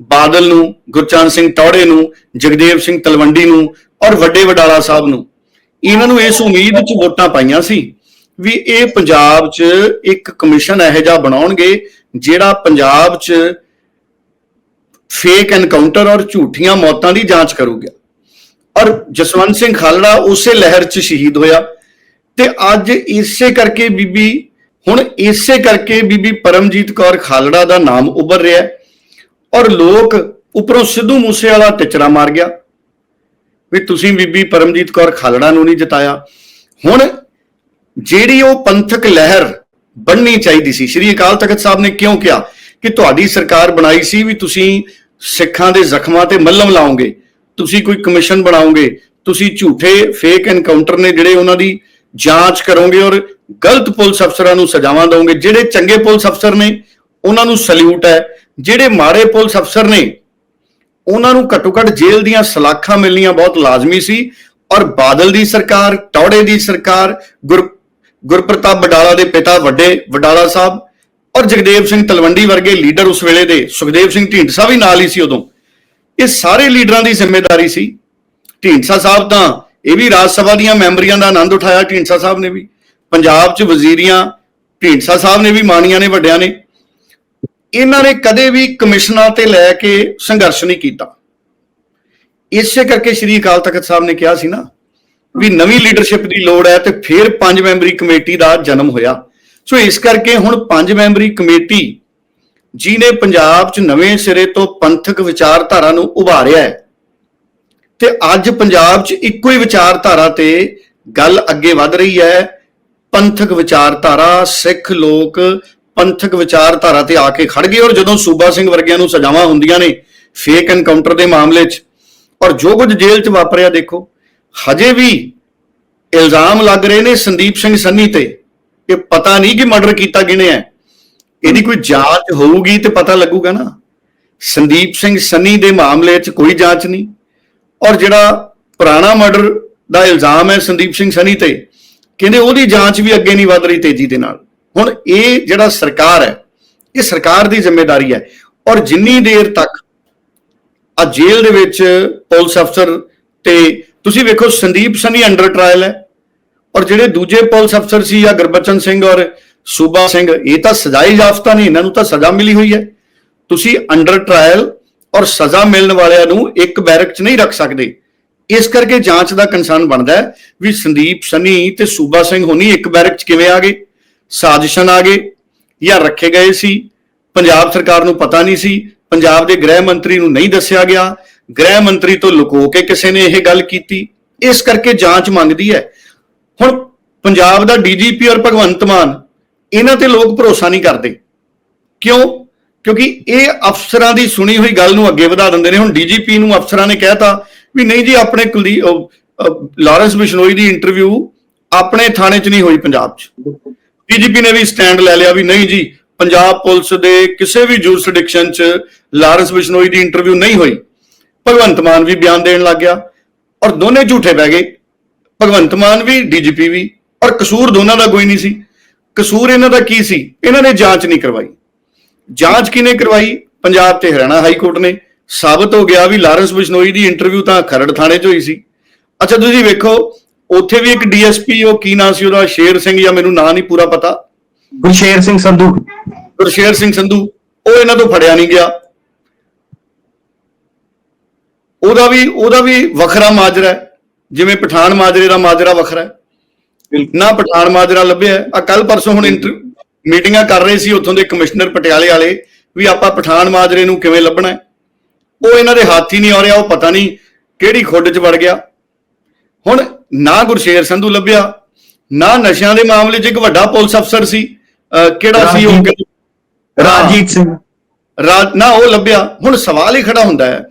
ਬਾਦਲ ਨੂੰ, ਗੁਰਚਰਨ ਸਿੰਘ ਟੌੜੇ ਨੂੰ, ਜਗਦੇਵ ਸਿੰਘ ਤਲਵੰਡੀ ਨੂੰ ਔਰ ਵੱਡੇ ਵਡਾਲਾ ਸਾਹਿਬ ਨੂੰ। ਇਹਨਾਂ ਨੂੰ ਇਸ ਉਮੀਦ 'ਚ ਵੋਟਾਂ ਪਾਈਆਂ ਸੀ ਵੀ ਇਹ ਪੰਜਾਬ 'ਚ ਇੱਕ ਕਮਿਸ਼ਨ ਇਹੋ ਜਿਹਾ ਬਣਾਉਣਗੇ ਜਿਹੜਾ ਪੰਜਾਬ 'ਚ ਫੇਕ ਐਨਕਾਊਂਟਰ ਔਰ ਝੂਠੀਆਂ ਮੌਤਾਂ ਦੀ ਜਾਂਚ ਕਰੂਗਾ। ਔਰ ਜਸਵੰਤ ਸਿੰਘ ਖਾਲੜਾ ਉਸੇ ਲਹਿਰ 'ਚ ਸ਼ਹੀਦ ਹੋਇਆ ਤੇ ਅੱਜ ਇਸੇ ਕਰਕੇ ਬੀਬੀ, ਹੁਣ ਇਸੇ ਕਰਕੇ ਬੀਬੀ ਪਰਮਜੀਤ ਕੌਰ ਖਾਲੜਾ ਦਾ ਨਾਮ ਉੱਭਰ ਰਿਹਾ ਹੈ। ਔਰ ਲੋਕ ਉੱਪਰੋਂ ਸਿੱਧੂ ਮੂਸੇਵਾਲਾ ਟਿਚਰਾ ਮਾਰ ਗਿਆ। ਵੀ ਤੁਸੀਂ ਬੀਬੀ ਪਰਮਜੀਤ ਕੌਰ ਖਾਲੜਾ ਨੂੰ ਨਹੀਂ ਜਿਤਾਇਆ। ਹੁਣ ਜਿਹੜੀ ਉਹ ਪੰਥਕ ਲਹਿਰ ਬਣਨੀ ਚਾਹੀਦੀ ਸੀ, ਸ਼੍ਰੀ ਅਕਾਲ ਤਖਤ ਸਾਹਿਬ ਨੇ ਕਿਉਂ ਕਿਹਾ ਕਿ ਤੁਹਾਡੀ ਸਰਕਾਰ ਬਣਾਈ ਸੀ ਵੀ ਤੁਸੀਂ ਸਿੱਖਾਂ ਦੇ ਜ਼ਖਮਾਂ ਤੇ ਮੱਲਮ ਲਾਓਗੇ, ਤੁਸੀਂ ਕੋਈ ਕਮਿਸ਼ਨ ਬਣਾਓਗੇ, ਤੁਸੀਂ ਝੂਠੇ ਫੇਕ ਐਨਕਾਊਂਟਰ ਨੇ ਜਿਹੜੇ ਉਹਨਾਂ ਦੀ ਜਾਂਚ ਕਰੋਗੇ ਔਰ ਗਲਤ ਪੁਲਿਸ ਅਫਸਰਾਂ ਨੂੰ ਸਜ਼ਾਵਾਂ ਦਿਓਗੇ, ਜਿਹੜੇ ਚੰਗੇ ਪੁਲਿਸ ਅਫਸਰ ਨੇ ਉਹਨਾਂ ਨੂੰ ਸਲੂਟ ਹੈ। ਜਿਹੜੇ ਮਾੜੇ ਪੁਲਿਸ ਅਫਸਰ ਨੇ, ਉਹਨਾਂ ਨੂੰ ਘੱਟੋ ਘੱਟ ਜੇਲ੍ਹ ਦੀਆਂ ਸਲਾਖਾਂ ਮਿਲਣੀਆਂ ਬਹੁਤ ਲਾਜ਼ਮੀ ਸੀ ਔਰ ਬਾਦਲ ਦੀ ਸਰਕਾਰ, ਟੌੜੇ ਦੀ ਸਰਕਾਰ, ਗੁਰ, ਗੁਰਪ੍ਰਤਾਪ ਬਡਾਲਾ ਦੇ ਪਿਤਾ ਵੱਡੇ ਵਡਾਲਾ ਸਾਹਿਬ ਔਰ ਜਗਦੇਵ ਸਿੰਘ ਤਲਵੰਡੀ ਵਰਗੇ ਲੀਡਰ ਉਸ ਵੇਲੇ ਦੇ, ਸੁਖਦੇਵ ਸਿੰਘ ਢੀਂਡਸਾ ਵੀ ਨਾਲ ਹੀ ਸੀ ਉਦੋਂ। ਇਹ ਸਾਰੇ ਲੀਡਰਾਂ ਦੀ ਜ਼ਿੰਮੇਵਾਰੀ ਸੀ। ਢੀਂਡਸਾ ਸਾਹਿਬ ਤਾਂ ਇਹ ਵੀ ਰਾਜ ਸਭਾ ਦੀਆਂ ਮੈਂਬਰੀਆਂ ਦਾ ਆਨੰਦ ਉਠਾਇਆ, ਢੀਂਡਸਾ ਸਾਹਿਬ ਨੇ ਵੀ। ਪੰਜਾਬ 'ਚ ਵਜ਼ੀਰੀਆਂ, ਢੀਂਡਸਾ ਸਾਹਿਬ ਨੇ ਵੀ ਮਾਣੀਆਂ ਨੇ, ਵੱਡਿਆਂ ਨੇ। ਇਹਨਾਂ ਨੇ ਕਦੇ ਵੀ ਕਮਿਸ਼ਨਾਂ ਤੇ ਲੈ ਕੇ ਸੰਘਰਸ਼ ਨਹੀਂ ਕੀਤਾ। ਇਸੇ ਕਰਕੇ ਸ਼੍ਰੀ ਅਕਾਲ ਤਖਤ ਸਾਹਿਬ ਨੇ ਕਿਹਾ ਸੀ ਨਾ ਵੀ ਨਵੀਂ ਲੀਡਰਸ਼ਿਪ ਦੀ ਲੋੜ ਹੈ ਤੇ ਫਿਰ ਪੰਜ ਮੈਂਬਰੀ ਕਮੇਟੀ ਦਾ ਜਨਮ ਹੋਇਆ। ਸੋ ਇਸ ਕਰਕੇ ਹੁਣ ਪੰਜ ਮੈਂਬਰੀ ਕਮੇਟੀ ਜਿਨੇ ਪੰਜਾਬ 'ਚ ਨਵੇਂ ਸਿਰੇ ਤੋਂ ਪੰਥਕ ਵਿਚਾਰਧਾਰਾ ਨੂੰ ਉਭਾਰਿਆ ਹੈ ਤੇ ਅੱਜ ਪੰਜਾਬ 'ਚ ਇੱਕੋ ਹੀ ਵਿਚਾਰਧਾਰਾ ਤੇ ਗੱਲ ਅੱਗੇ ਵਧ ਰਹੀ ਹੈ। ਪੰਥਕ ਵਿਚਾਰਧਾਰਾ, ਸਿੱਖ ਲੋਕ ਪੰਥਕ ਵਿਚਾਰਧਾਰਾ ਤੇ ਆ ਕੇ ਖੜ ਗਏ ਔਰ ਜਦੋਂ ਸੂਬਾ ਸਿੰਘ ਵਰਗਿਆਂ ਨੂੰ ਸਜ਼ਾਵਾਂ ਹੁੰਦੀਆਂ ਨੇ ਫੇਕ ਐਨਕਾਊਂਟਰ ਦੇ ਮਾਮਲੇ 'ਚ, ਔਰ ਜੋ ਕੁਝ ਜੇਲ੍ਹ 'ਚ ਵਾਪਰਿਆ ਦੇਖੋ, ਹਜੇ ਵੀ ਇਲਜ਼ਾਮ ਲੱਗ ਰਹੇ ਨੇ ਸੰਦੀਪ ਸਿੰਘ ਸੰਨੀ ਤੇ ਕਿ ਪਤਾ ਨਹੀਂ ਕਿ ਮਰਡਰ ਕੀਤਾ ਕਿਹਨੇ ਹੈ। ਇਹਦੀ ਕੋਈ ਜਾਂਚ ਹੋਊਗੀ ਤੇ ਪਤਾ ਲੱਗੂਗਾ ਨਾ। ਸੰਦੀਪ ਸਿੰਘ ਸੰਨੀ ਦੇ ਮਾਮਲੇ 'ਚ ਕੋਈ ਜਾਂਚ ਨਹੀਂ। ਔਰ ਜਿਹੜਾ ਪੁਰਾਣਾ ਮਰਡਰ ਦਾ ਇਲਜ਼ਾਮ ਹੈ ਸੰਦੀਪ ਸਿੰਘ ਸੰਨੀ ਤੇ, ਕਹਿੰਦੇ ਉਹਦੀ ਜਾਂਚ ਵੀ ਅੱਗੇ ਨਹੀਂ ਵਧ ਰਹੀ ਤੇਜ਼ੀ ਦੇ ਨਾਲ। ਹੁਣ ਇਹ ਜਿਹੜਾ ਸਰਕਾਰ ਹੈ, ਇਹ ਸਰਕਾਰ ਦੀ ਜ਼ਿੰਮੇਵਾਰੀ ਹੈ। ਔਰ ਜਿੰਨੀ ਦੇਰ ਤੱਕ ਆ ਜੇਲ੍ਹ ਦੇ ਵਿੱਚ ਪੁਲਿਸ ਅਫਸਰ ਤੇ ਤੁਸੀਂ ਵੇਖੋ ਸੰਦੀਪ ਸਨੀ ਅੰਡਰ ਟ੍ਰਾਇਲ ਹੈ, ਔਰ ਜਿਹੜੇ ਦੂਜੇ ਪੁਲਿਸ ਅਫਸਰ ਸੀ ਜਾਂ ਗੁਰਬਚਨ ਸਿੰਘ ਔਰ ਸੂਬਾ ਸਿੰਘ, ਇਹ ਤਾਂ ਸਜ਼ਾਈ ਯਾਫਤਾ ਨਹੀਂ, ਇਹਨਾਂ ਨੂੰ ਤਾਂ ਸਜ਼ਾ ਮਿਲੀ ਹੋਈ ਹੈ। ਤੁਸੀਂ ਅੰਡਰ ਟ੍ਰਾਇਲ ਔਰ ਸਜ਼ਾ ਮਿਲਣ ਵਾਲਿਆਂ ਨੂੰ ਇੱਕ ਬੈਰਕ 'ਚ ਨਹੀਂ ਰੱਖ ਸਕਦੇ। ਇਸ ਕਰਕੇ ਜਾਂਚ ਦਾ ਕੰਸਰਨ ਬਣਦਾ ਹੈ ਵੀ ਸੰਦੀਪ ਸਨੀ ਤੇ ਸੂਬਾ ਸਿੰਘ ਹੋਣੀ ਇੱਕ ਬੈਰਕ 'ਚ ਕਿਵੇਂ ਆ ਗਏ। ਸਾਜ਼ਿਸ਼ਨ ਆ ਗਏ ਜਾਂ ਰੱਖੇ ਗਏ ਸੀ। ਪੰਜਾਬ ਸਰਕਾਰ ਨੂੰ ਪਤਾ ਨਹੀਂ ਸੀ। ਪੰਜਾਬ ਦੇ ਗ੍ਰਹਿ ਮੰਤਰੀ ਨੂੰ ਨਹੀਂ ਦੱਸਿਆ ਗਿਆ। ਗ੍ਰਹਿ ਮੰਤਰੀ ਤੋਂ ਲੁਕੋ ਕੇ ਕਿਸੇ ਨੇ ਇਹ ਗੱਲ ਕੀਤੀ। ਇਸ ਕਰਕੇ ਜਾਂਚ ਮੰਗਦੀ ਹੈ। ਹੁਣ ਪੰਜਾਬ ਦਾ ਡੀਜੀਪੀ ਔਰ ਭਗਵੰਤ ਮਾਨ, ਇਹਨਾਂ ਤੇ ਲੋਕ ਭਰੋਸਾ ਨਹੀਂ ਕਰਦੇ। ਕਿਉਂ? ਕਿਉਂਕਿ ਇਹ ਅਫਸਰਾਂ ਦੀ ਸੁਣੀ ਹੋਈ ਗੱਲ ਨੂੰ ਅੱਗੇ ਵਧਾ ਦਿੰਦੇ ਨੇ। ਹੁਣ ਡੀਜੀਪੀ ਨੂੰ ਅਫਸਰਾਂ ਨੇ ਕਹਿਤਾ ਵੀ ਨਹੀਂ ਜੀ, ਆਪਣੇ ਕੁਲਦੀ ਲਾਰੈਂਸ ਬਿਸ਼ਨੋਈ ਦੀ ਇੰਟਰਵਿਊ ਆਪਣੇ ਥਾਣੇ 'ਚ ਨਹੀਂ ਹੋਈ ਪੰਜਾਬ 'ਚ। ਡੀਜੀਪੀ ਨੇ ਵੀ ਸਟੈਂਡ ਲੈ ਲਿਆ ਵੀ ਨਹੀਂ ਜੀ, ਪੰਜਾਬ ਪੁਲਿਸ ਦੇ ਕਿਸੇ ਵੀ ਜੂਰਿਸਡਿਕਸ਼ਨ 'ਚ ਲਾਰੈਂਸ ਬਿਸ਼ਨੋਈ ਦੀ ਇੰਟਰਵਿਊ ਨਹੀਂ ਹੋਈ। ਭਗਵੰਤ ਮਾਨ ਵੀ ਬਿਆਨ ਦੇਣ ਲੱਗ ਗਿਆ ਔਰ ਦੋਨੇ ਝੂਠੇ ਬਹਿ ਗਏ। ਭਗਵੰਤ ਮਾਨ ਵੀ ਡੀਜੀਪੀ ਵੀ ਔਰ ਕਸੂਰ ਦੋਨਾਂ ਦਾ ਕੋਈ ਨਹੀਂ ਸੀ। ਕਸੂਰ ਇਹਨਾਂ ਦਾ ਕੀ ਸੀ? ਇਹਨਾਂ ਨੇ ਜਾਂਚ ਨਹੀਂ ਕਰਵਾਈ। ਜਾਂਚ ਕਿਨੇ ਕਰਵਾਈ? ਪੰਜਾਬ ਤੇ ਹਰਿਆਣਾ ਹਾਈ ਕੋਰਟ ਨੇ। ਸਾਬਤ ਹੋ ਗਿਆ ਵੀ ਲਾਰੈਂਸ ਬਿਸ਼ਨੋਈ ਦੀ ਇੰਟਰਵਿਊ ਤਾਂ ਖਰੜ ਥਾਣੇ 'ਚ ਹੋਈ ਸੀ। ਅੱਛਾ, ਤੁਸੀਂ ਵੇਖੋ ਉੱਥੇ ਵੀ ਇੱਕ ਡੀਐਸਪੀ ਉਹ ਕੀ ਨਾਂ ਸੀ ਉਹਦਾ? ਸ਼ੇਰ ਸਿੰਘ ਜਾਂ ਮੈਨੂੰ ਨਾਂ ਨਹੀਂ ਪੂਰਾ ਪਤਾ। ਗੁਰਸ਼ੇਰ ਸਿੰਘ ਸੰਧੂ। ਗੁਰਸ਼ੇਰ ਸਿੰਘ ਸੰਧੂ ਉਹ ਇਹਨਾਂ ਤੋਂ ਫੜਿਆ ਨਹੀਂ ਗਿਆ। ਉਹਦਾ ਵੀ ਉਹਦਾ ਵੀ ਵੱਖਰਾ ਮਾਜਰਾ ਹੈ। ਜਿਵੇਂ ਪਠਾਨ ਮਾਜਰੇ ਦਾ ਮਾਜਰਾ ਵੱਖਰਾ ਹੈ। ਨਾ ਪਠਾਨ ਮਾਜਰਾ ਲੱਭਿਆ ਆ ਕੱਲ ਪਰਸੋਂ ਹੁਣ ਇੰਟਰ ਮੀਟਿੰਗਾਂ ਕਰ ਰਹੇ ਸੀ ਉੱਥੋਂ ਦੇ ਕਮਿਸ਼ਨਰ ਪਟਿਆਲੇ ਵਾਲੇ ਵੀ ਆਪਾਂ ਪਠਾਨ ਮਾਜਰੇ ਨੂੰ ਕਿਵੇਂ ਲੱਭਣਾ ਹੈ। ਉਹ ਇਹਨਾਂ ਦੇ ਹੱਥ ਹੀ ਨਹੀਂ ਆ ਰਿਹਾ ਉਹ ਪਤਾ ਨਹੀਂ ਕਿਹੜੀ ਖੁੱਡ 'ਚ ਵੜ ਗਿਆ। ਹੁਣ ਨਾ ਗੁਰਸ਼ੇਰ ਸੰਧੂ ਲੱਭਿਆ ਨਾ ਨਸ਼ਿਆਂ ਦੇ ਮਾਮਲੇ 'ਚ ਇੱਕ ਵੱਡਾ ਪੁਲਿਸ ਅਫਸਰ ਸੀ ਕਿਹੜਾ ਸੀ ਉਹ? ਰਾਜੀਤ- ਸਿੰਘ। ਰਾਜ ਨਾ ਉਹ ਲੱਭਿਆ। ਹੁਣ ਸਵਾਲ ਹੀ ਖੜਾ ਹੁੰਦਾ ਹੈ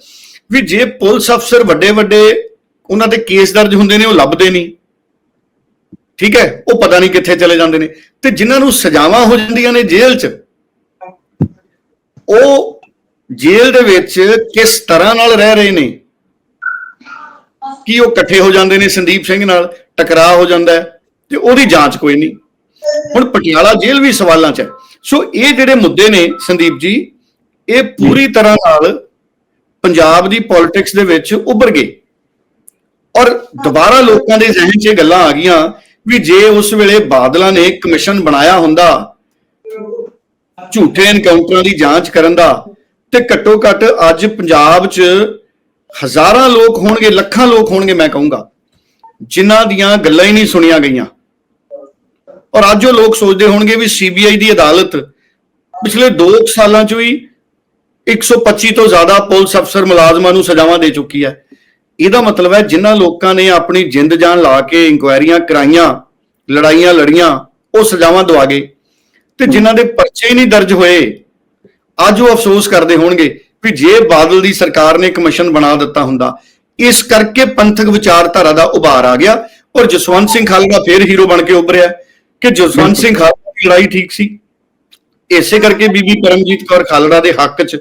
ਵੀ ਜੇ ਪੁਲਿਸ ਅਫਸਰ ਵੱਡੇ ਵੱਡੇ ਉਹਨਾਂ ਤੇ ਕੇਸ ਦਰਜ ਹੁੰਦੇ ਨੇ ਉਹ ਲੱਭਦੇ ਨਹੀਂ। ਠੀਕ ਹੈ? ਉਹ ਪਤਾ ਨਹੀਂ ਕਿੱਥੇ ਚਲੇ ਜਾਂਦੇ ਨੇ। ਤੇ ਜਿਨ੍ਹਾਂ ਨੂੰ ਸਜ਼ਾਵਾਂ ਹੋ ਜਾਂਦੀਆਂ ਨੇ ਜੇਲ੍ਹ 'ਚ ਉਹ ਜੇਲ੍ਹ ਦੇ ਵਿੱਚ ਕਿਸ ਤਰ੍ਹਾਂ ਨਾਲ ਰਹਿ ਰਹੇ ਨੇ? ਕੀ ਉਹ ਇਕੱਠੇ ਹੋ ਜਾਂਦੇ ਨੇ ਸੰਦੀਪ ਸਿੰਘ ਨਾਲ, ਟਕਰਾਅ ਹੋ ਜਾਂਦਾ ਤੇ ਉਹਦੀ ਜਾਂਚ ਕੋਈ ਨਹੀਂ। ਹੁਣ ਪਟਿਆਲਾ ਜੇਲ੍ਹ ਵੀ ਸਵਾਲਾਂ 'ਚ ਹੈ। ਸੋ ਇਹ ਜਿਹੜੇ ਮੁੱਦੇ ਨੇ ਸੰਦੀਪ ਜੀ, ਇਹ ਪੂਰੀ ਤਰ੍ਹਾਂ ਨਾਲ ਪੰਜਾਬ ਦੀ ਪੋਲਿਟਿਕਸ ਦੇ ਵਿੱਚ ਉੱਭਰ ਗਏ। ਔਰ ਦੁਬਾਰਾ ਲੋਕਾਂ ਦੇ ਜ਼ਿਹਨ 'ਚ ਇਹ ਗੱਲਾਂ ਆ ਗਈਆਂ ਵੀ ਜੇ ਉਸ ਵੇਲੇ ਬਾਦਲਾਂ ਨੇ ਕਮਿਸ਼ਨ ਬਣਾਇਆ ਹੁੰਦਾ, ਝੂਠੇ ਐਨਕਾਊਂਟਰਾਂ ਦੀ ਜਾਂਚ ਕਰਨ ਦਾ, ਤੇ ਘੱਟੋ ਘੱਟ ਅੱਜ ਪੰਜਾਬ 'ਚ ਹਜ਼ਾਰਾਂ ਲੋਕ ਹੋਣਗੇ, ਲੱਖਾਂ ਲੋਕ ਹੋਣਗੇ, ਮੈਂ ਕਹੂੰਗਾ। ਜਿਨ੍ਹਾਂ ਦੀਆਂ ਗੱਲਾਂ ਹੀ ਨਹੀਂ ਸੁਣੀਆਂ ਗਈਆਂ। ਔਰ ਅੱਜ ਉਹ ਲੋਕ ਸੋਚਦੇ ਹੋਣਗੇ ਵੀ ਸੀਬੀਆਈ ਦੀ ਅਦਾਲਤ ਪਿਛਲੇ 2 ਸਾਲਾਂ 'ਚ ਵੀ 125 ਤੋਂ ਜ਼ਿਆਦਾ ਪੁਲਿਸ ਅਫਸਰ ਮੁਲਾਜ਼ਮਾਂ ਨੂੰ ਸਜ਼ਾਵਾਂ ਦੇ ਚੁੱਕੀ ਹੈ। ਇਹਦਾ ਮਤਲਬ ਹੈ ਜਿਨ੍ਹਾਂ ਲੋਕਾਂ ਨੇ ਆਪਣੀ ਜਿੰਦ ਜਾਨ ਲਾ ਕੇ ਇਨਕੁਆਇਰੀਆਂ ਕਰਾਈਆਂ, ਲੜਾਈਆਂ ਲੜੀਆਂ, ਉਹ ਸਜ਼ਾਵਾਂ ਦਵਾ ਗਏ। ਤੇ ਜਿਨ੍ਹਾਂ ਦੇ ਪਰਚੇ ਹੀ ਨਹੀਂ ਦਰਜ ਹੋਏ, ਅੱਜ ਉਹ ਅਫਸੋਸ ਕਰਦੇ ਹੋਣਗੇ ਵੀ ਜੇ ਬਾਦਲ ਦੀ ਸਰਕਾਰ ਨੇ ਕਮਿਸ਼ਨ ਬਣਾ ਦਿੱਤਾ ਹੁੰਦਾ ਇਸ ਕਰਕੇ ਪੰਥਕ ਵਿਚਾਰਧਾਰਾ ਦਾ ਉਭਾਰ ਆ ਗਿਆ ਔਰ ਜਸਵੰਤ ਸਿੰਘ ਖਾਲੜਾ ਫੇਰ ਹੀਰੋ ਬਣ ਕੇ ਉੱਭਰਿਆ ਕਿ ਜਸਵੰਤ ਸਿੰਘ ਖਾਲੜਾ ਦੀ ਲੜਾਈ ਠੀਕ ਸੀ। ਇਸੇ ਕਰਕੇ ਬੀਬੀ ਪਰਮਜੀਤ ਕੌਰ ਖਾਲੜਾ ਦੇ ਹੱਕ 'ਚ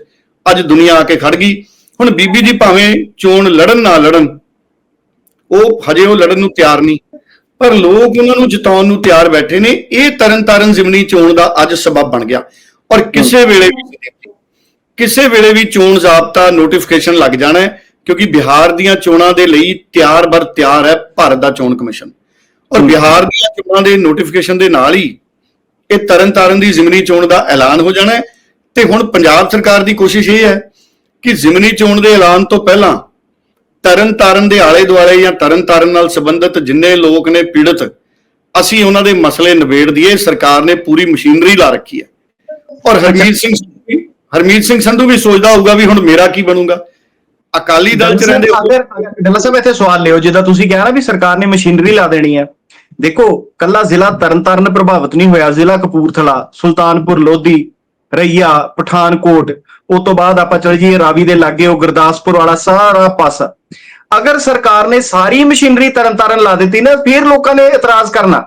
ਅੱਜ ਦੁਨੀਆ ਆ ਕੇ ਖੜ ਗਈ। ਹੁਣ ਬੀਬੀ ਜੀ ਭਾਵੇਂ ਚੋਣ ਲੜਨ ਨਾ ਲੜਨ ਉਹ ਹਜੇ ਉਹ ਲੜਨ ਨੂੰ ਤਿਆਰ ਨਹੀਂ ਪਰ ਲੋਕ ਉਹਨਾਂ ਨੂੰ ਜਿਤਾਉਣ ਨੂੰ ਤਿਆਰ ਬੈਠੇ ਨੇ। ਇਹ ਤਰਨ ਤਾਰਨ ਜ਼ਿਮਨੀ ਚੋਣ ਦਾ ਅੱਜ ਸਬਬ ਬਣ ਗਿਆ। ਔਰ ਕਿਸੇ ਵੇਲੇ ਵੀ ਕਿਸੇ ਵੇਲੇ ਵੀ ਚੋਣ ਜ਼ਾਬਤਾ ਨੋਟੀਫਿਕੇਸ਼ਨ ਲੱਗ ਜਾਣਾ ਹੈ ਕਿਉਂਕਿ ਬਿਹਾਰ ਦੀਆਂ ਚੋਣਾਂ ਦੇ ਲਈ ਤਿਆਰ ਬਰ ਤਿਆਰ ਹੈ ਭਾਰਤ ਦਾ ਚੋਣ ਕਮਿਸ਼ਨ। ਔਰ ਬਿਹਾਰ ਦੀਆਂ ਚੋਣਾਂ ਦੇ ਨੋਟੀਫਿਕੇਸ਼ਨ ਦੇ ਨਾਲ ਹੀ ਇਹ ਤਰਨ ਤਾਰਨ ਦੀ ਜ਼ਿਮਨੀ ਚੋਣ ਦਾ ਐਲਾਨ ਹੋ ਜਾਣਾ ਹੈ। ਤੇ ਹੁਣ ਪੰਜਾਬ ਸਰਕਾਰ ਦੀ ਕੋਸ਼ਿਸ਼ ਇਹ ਹੈ ਕਿ ਜ਼ਿਮਨੀ ਚੋਣ ਦੇ ਐਲਾਨ ਤੋਂ ਪਹਿਲਾਂ ਤਰਨ ਤਾਰਨ ਦੇ ਆਲੇ ਦੁਆਲੇ ਜਾਂ ਤਰਨ ਤਾਰਨ ਨਾਲ ਸੰਬੰਧਿਤ ਜਿੰਨੇ ਲੋਕ ਨੇ ਪੀੜਤ ਅਸੀਂ ਉਹਨਾਂ ਦੇ ਮਸਲੇ ਨਿਬੇੜ ਦਈਏ। ਸਰਕਾਰ ਨੇ ਪੂਰੀ ਮਸ਼ੀਨਰੀ ਲਾ ਰੱਖੀ ਹੈ। ਔਰ ਹਰਮੀਤ ਸਿੰਘ ਹਰਮੀਤ ਸਿੰਘ ਸੰਧੂ ਵੀ ਸੋਚਦਾ ਹੋਊਗਾ ਵੀ ਹੁਣ ਮੇਰਾ ਕੀ ਬਣੂਗਾ? ਅਕਾਲੀ ਦਲ ਚ ਰਹਿੰਦੇ ਅਗਰ ਡੱਲਾ ਸਾਹਿਬ ਇੱਥੇ ਸਵਾਲ ਲਿਓ ਜਿੱਦਾਂ ਤੁਸੀਂ ਕਿਹਾ ਨਾ ਵੀ ਸਰਕਾਰ ਨੇ ਮਸ਼ੀਨਰੀ ਲਾ ਦੇਣੀ ਹੈ। ਦੇਖੋ ਕੱਲਾ ਜ਼ਿਲ੍ਹਾ ਤਰਨਤਾਰਨ ਪ੍ਰਭਾਵਿਤ ਨਹੀਂ ਹੋਇਆ ਜ਼ਿਲ੍ਹਾ ਕਪੂਰਥਲਾ ਸੁਲਤਾਨਪੁਰ ਲੋਧੀ ਰਈਆ ਪਠਾਨਕੋਟ ਉਸ ਤੋਂ ਬਾਅਦ ਆਪਾਂ ਚਲ ਜੀਏ ਰਾਵੀ ਦੇ ਲਾਗੇ ਉਹ ਗੁਰਦਾਸਪੁਰ ਵਾਲਾ ਸਾਰਾ ਪਾਸਾ। ਅਗਰ ਸਰਕਾਰ ਨੇ ਸਾਰੀ ਮਸ਼ੀਨਰੀ ਤਰਨਤਾਰਨ ਲਾ ਦਿੱਤੀ ਨਾ ਫਿਰ ਲੋਕਾਂ ਨੇ ਇਤਰਾਜ਼ ਕਰਨਾ।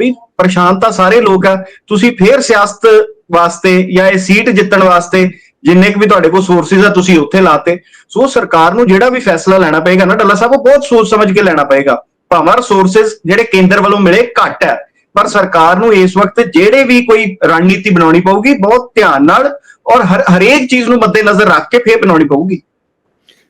ਵੀ ਪਰੇਸ਼ਾਨ ਤਾਂ ਸਾਰੇ ਲੋਕ ਆ ਤੁਸੀਂ ਫੇਰ ਸਿਆਸਤ ਵਾਸਤੇ ਜਾਂ ਇਹ ਸੀਟ ਜਿੱਤਣ ਵਾਸਤੇ ਜਿੰਨੇ ਕੁ ਵੀ ਤੁਹਾਡੇ ਕੋਲ ਸੋਰਸਿਸ ਆ ਤੁਸੀਂ ਉੱਥੇ ਲਾਤੇ। ਸੋ ਸਰਕਾਰ ਨੂੰ ਜਿਹੜਾ ਵੀ ਫੈਸਲਾ ਲੈਣਾ ਪਏਗਾ ਨਾ ਡੱਲਾ ਸਾਹਿਬ ਉਹ ਬਹੁਤ ਸੋਚ ਸਮਝ ਕੇ ਲੈਣਾ ਪਏਗਾ। ਭਾਵੇਂ ਰਿਸੋਰਸਿਸ ਜਿਹੜੇ ਕੇਂਦਰ ਵੱਲੋਂ ਮਿਲੇ ਘੱਟ ਹੈ ਪਰ ਸਰਕਾਰ ਨੂੰ ਇਸ ਵਕਤ ਜਿਹੜੇ ਵੀ ਕੋਈ ਰਣਨੀਤੀ ਬਣਾਉਣੀ ਪਊਗੀ ਬਹੁਤ ਧਿਆਨ ਨਾਲ ਔਰ ਹਰ ਹਰੇਕ ਚੀਜ਼ ਨੂੰ ਮੱਦੇਨਜ਼ਰ ਰੱਖ ਕੇ ਫੇਰ ਬਣਾਉਣੀ ਪਊਗੀ।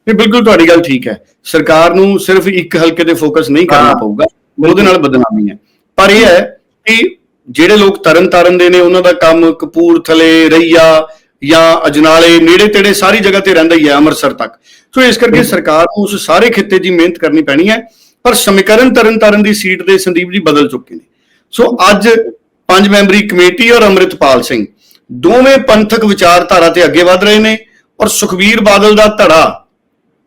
ਨਹੀਂ ਬਿਲਕੁਲ ਤੁਹਾਡੀ ਗੱਲ ਠੀਕ ਹੈ। ਸਰਕਾਰ ਨੂੰ ਸਿਰਫ ਇੱਕ ਹਲਕੇ ਤੇ ਫੋਕਸ ਨਹੀਂ ਕਰਨਾ ਪਊਗਾ ਉਹਦੇ ਨਾਲ ਬਦਨਾਮੀ ਹੈ। ਪਰ ਇਹ ਹੈ ਕਿ ਜਿਹੜੇ ਲੋਕ ਤਰਨ ਤਾਰਨ ਦੇ ਨੇ ਉਹਨਾਂ ਦਾ ਕੰਮ ਕਪੂਰਥਲੇ ਰਈਆ ਜਾਂ ਅਜਨਾਲੇ ਨੇੜੇ ਤੇੜੇ ਸਾਰੀ ਜਗ੍ਹਾ ਤੇ ਰਹਿੰਦਾ ਹੀ ਹੈ ਅੰਮ੍ਰਿਤਸਰ ਤੱਕ। ਸੋ ਇਸ ਕਰਕੇ ਸਰਕਾਰ ਨੂੰ ਉਸ ਸਾਰੇ ਖਿੱਤੇ ਦੀ ਮਿਹਨਤ ਕਰਨੀ ਪੈਣੀ ਹੈ ਪਰ ਸਮੀਕਰਨ ਤਰਨ ਤਾਰਨ ਦੀ ਸੀਟ ਦੇ ਸੰਦੀਪ ਜੀ ਬਦਲ ਚੁੱਕੇ ਨੇ। ਸੋ ਅੱਜ ਪੰਜ ਮੈਂਬਰੀ ਕਮੇਟੀ ਔਰ ਅੰਮ੍ਰਿਤਪਾਲ ਸਿੰਘ ਦੋਵੇਂ ਪੰਥਕ ਵਿਚਾਰਧਾਰਾ ਤੇ ਅੱਗੇ ਵਧ ਰਹੇ ਨੇ ਔਰ ਸੁਖਬੀਰ ਬਾਦਲ ਦਾ ਧੜਾ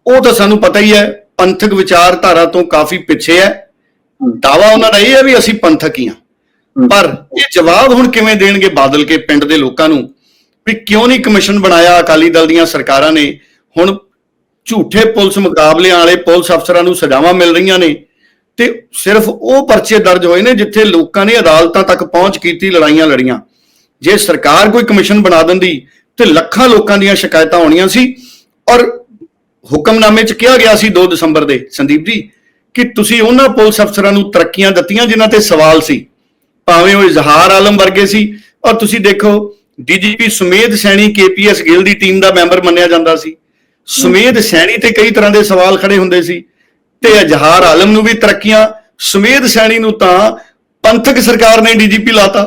ਉਹ ਤਾਂ ਸਾਨੂੰ ਪਤਾ ਹੀ ਹੈ ਪੰਥਕ ਵਿਚਾਰਧਾਰਾ ਤੋਂ ਕਾਫੀ ਪਿੱਛੇ ਹੈ। ਦਾਵਾ ਉਹਨਾਂ ਦਾ ਇਹ ਹੈ ਵੀ ਅਸੀਂ ਪੰਥਕ ਹੀ ਹਾਂ। ਪਰ ਇਹ ਜਵਾਬ ਹੁਣ ਕਿਵੇਂ ਦੇਣਗੇ ਬਾਦਲ ਕੇ ਪਿੰਡ ਦੇ ਲੋਕਾਂ ਨੂੰ? ਵੀ ਕਿਉਂ ਨਹੀਂ ਕਮਿਸ਼ਨ ਬਣਾਇਆ? ਅਕਾਲੀ ਦਲ ਦੀਆਂ ਸਰਕਾਰਾਂ ਨੇ। ਹੁਣ ਝੂਠੇ ਪੁਲਿਸ ਮੁਕਾਬਲਿਆਂ ਵਾਲੇ ਪੁਲਿਸ ਅਫਸਰਾਂ ਨੂੰ ਸਜ਼ਾਵਾਂ ਮਿਲ ਰਹੀਆਂ ਨੇ। ਤੇ ਸਿਰਫ ਉਹ ਪਰਚੇ ਦਰਜ ਹੋਏ ਨੇ ਜਿੱਥੇ ਲੋਕਾਂ ਨੇ ਅਦਾਲਤਾਂ ਤੱਕ ਪਹੁੰਚ ਕੀਤੀ, ਲੜਾਈਆਂ ਲੜੀਆਂ। ਜੇ ਸਰਕਾਰ ਕੋਈ ਕਮਿਸ਼ਨ ਬਣਾ ਦਿੰਦੀ, ਤੇ ਲੱਖਾਂ ਲੋਕਾਂ ਦੀਆਂ ਸ਼ਿਕਾਇਤਾਂ ਆਉਣੀਆਂ ਸੀ। ਔਰ ਹੁਕਮਨਾਮੇ 'ਚ ਕਿਹਾ ਗਿਆ ਸੀ 2 ਦਸੰਬਰ ਦੇ। ਸੰਦੀਪ ਜੀ, ਕਿ ਤੁਸੀਂ ਉਹਨਾਂ ਪੁਲਿਸ ਅਫਸਰਾਂ ਨੂੰ ਤਰੱਕੀਆਂ ਦਿੱਤੀਆਂ ਜਿਨ੍ਹਾਂ ਤੇ ਸਵਾਲ ਸੀ। ਭਾਵੇਂ ਉਹ ਇਜ਼ਹਾਰ ਆਲਮ ਵਰਗੇ ਸੀ। ਔਰ ਤੁਸੀਂ ਦੇਖੋ ਡੀਜੀਪੀ ਸੁਮੇਧ ਸੈਣੀ ਕੇਪੀਐਸ ਗਿੱਲ ਦੀ ਟੀਮ ਦਾ ਮੈਂਬਰ ਮੰਨਿਆ ਜਾਂਦਾ ਸੀ। ਸੁਮੇਧ ਸੈਣੀ ਤੇ ਕਈ ਤਰ੍ਹਾਂ ਦੇ ਸਵਾਲ ਖੜੇ ਹੁੰਦੇ ਸੀ। ਤੇ ਇਜ਼ਹਾਰ ਆਲਮ ਨੂੰ ਵੀ ਤਰੱਕੀਆਂ, ਸੁਮੇਧ ਸੈਣੀ ਨੂੰ ਤਾਂ ਪੰਥਕ ਸਰਕਾਰ ਨੇ ਡੀਜੀਪੀ ਲਾਤਾ।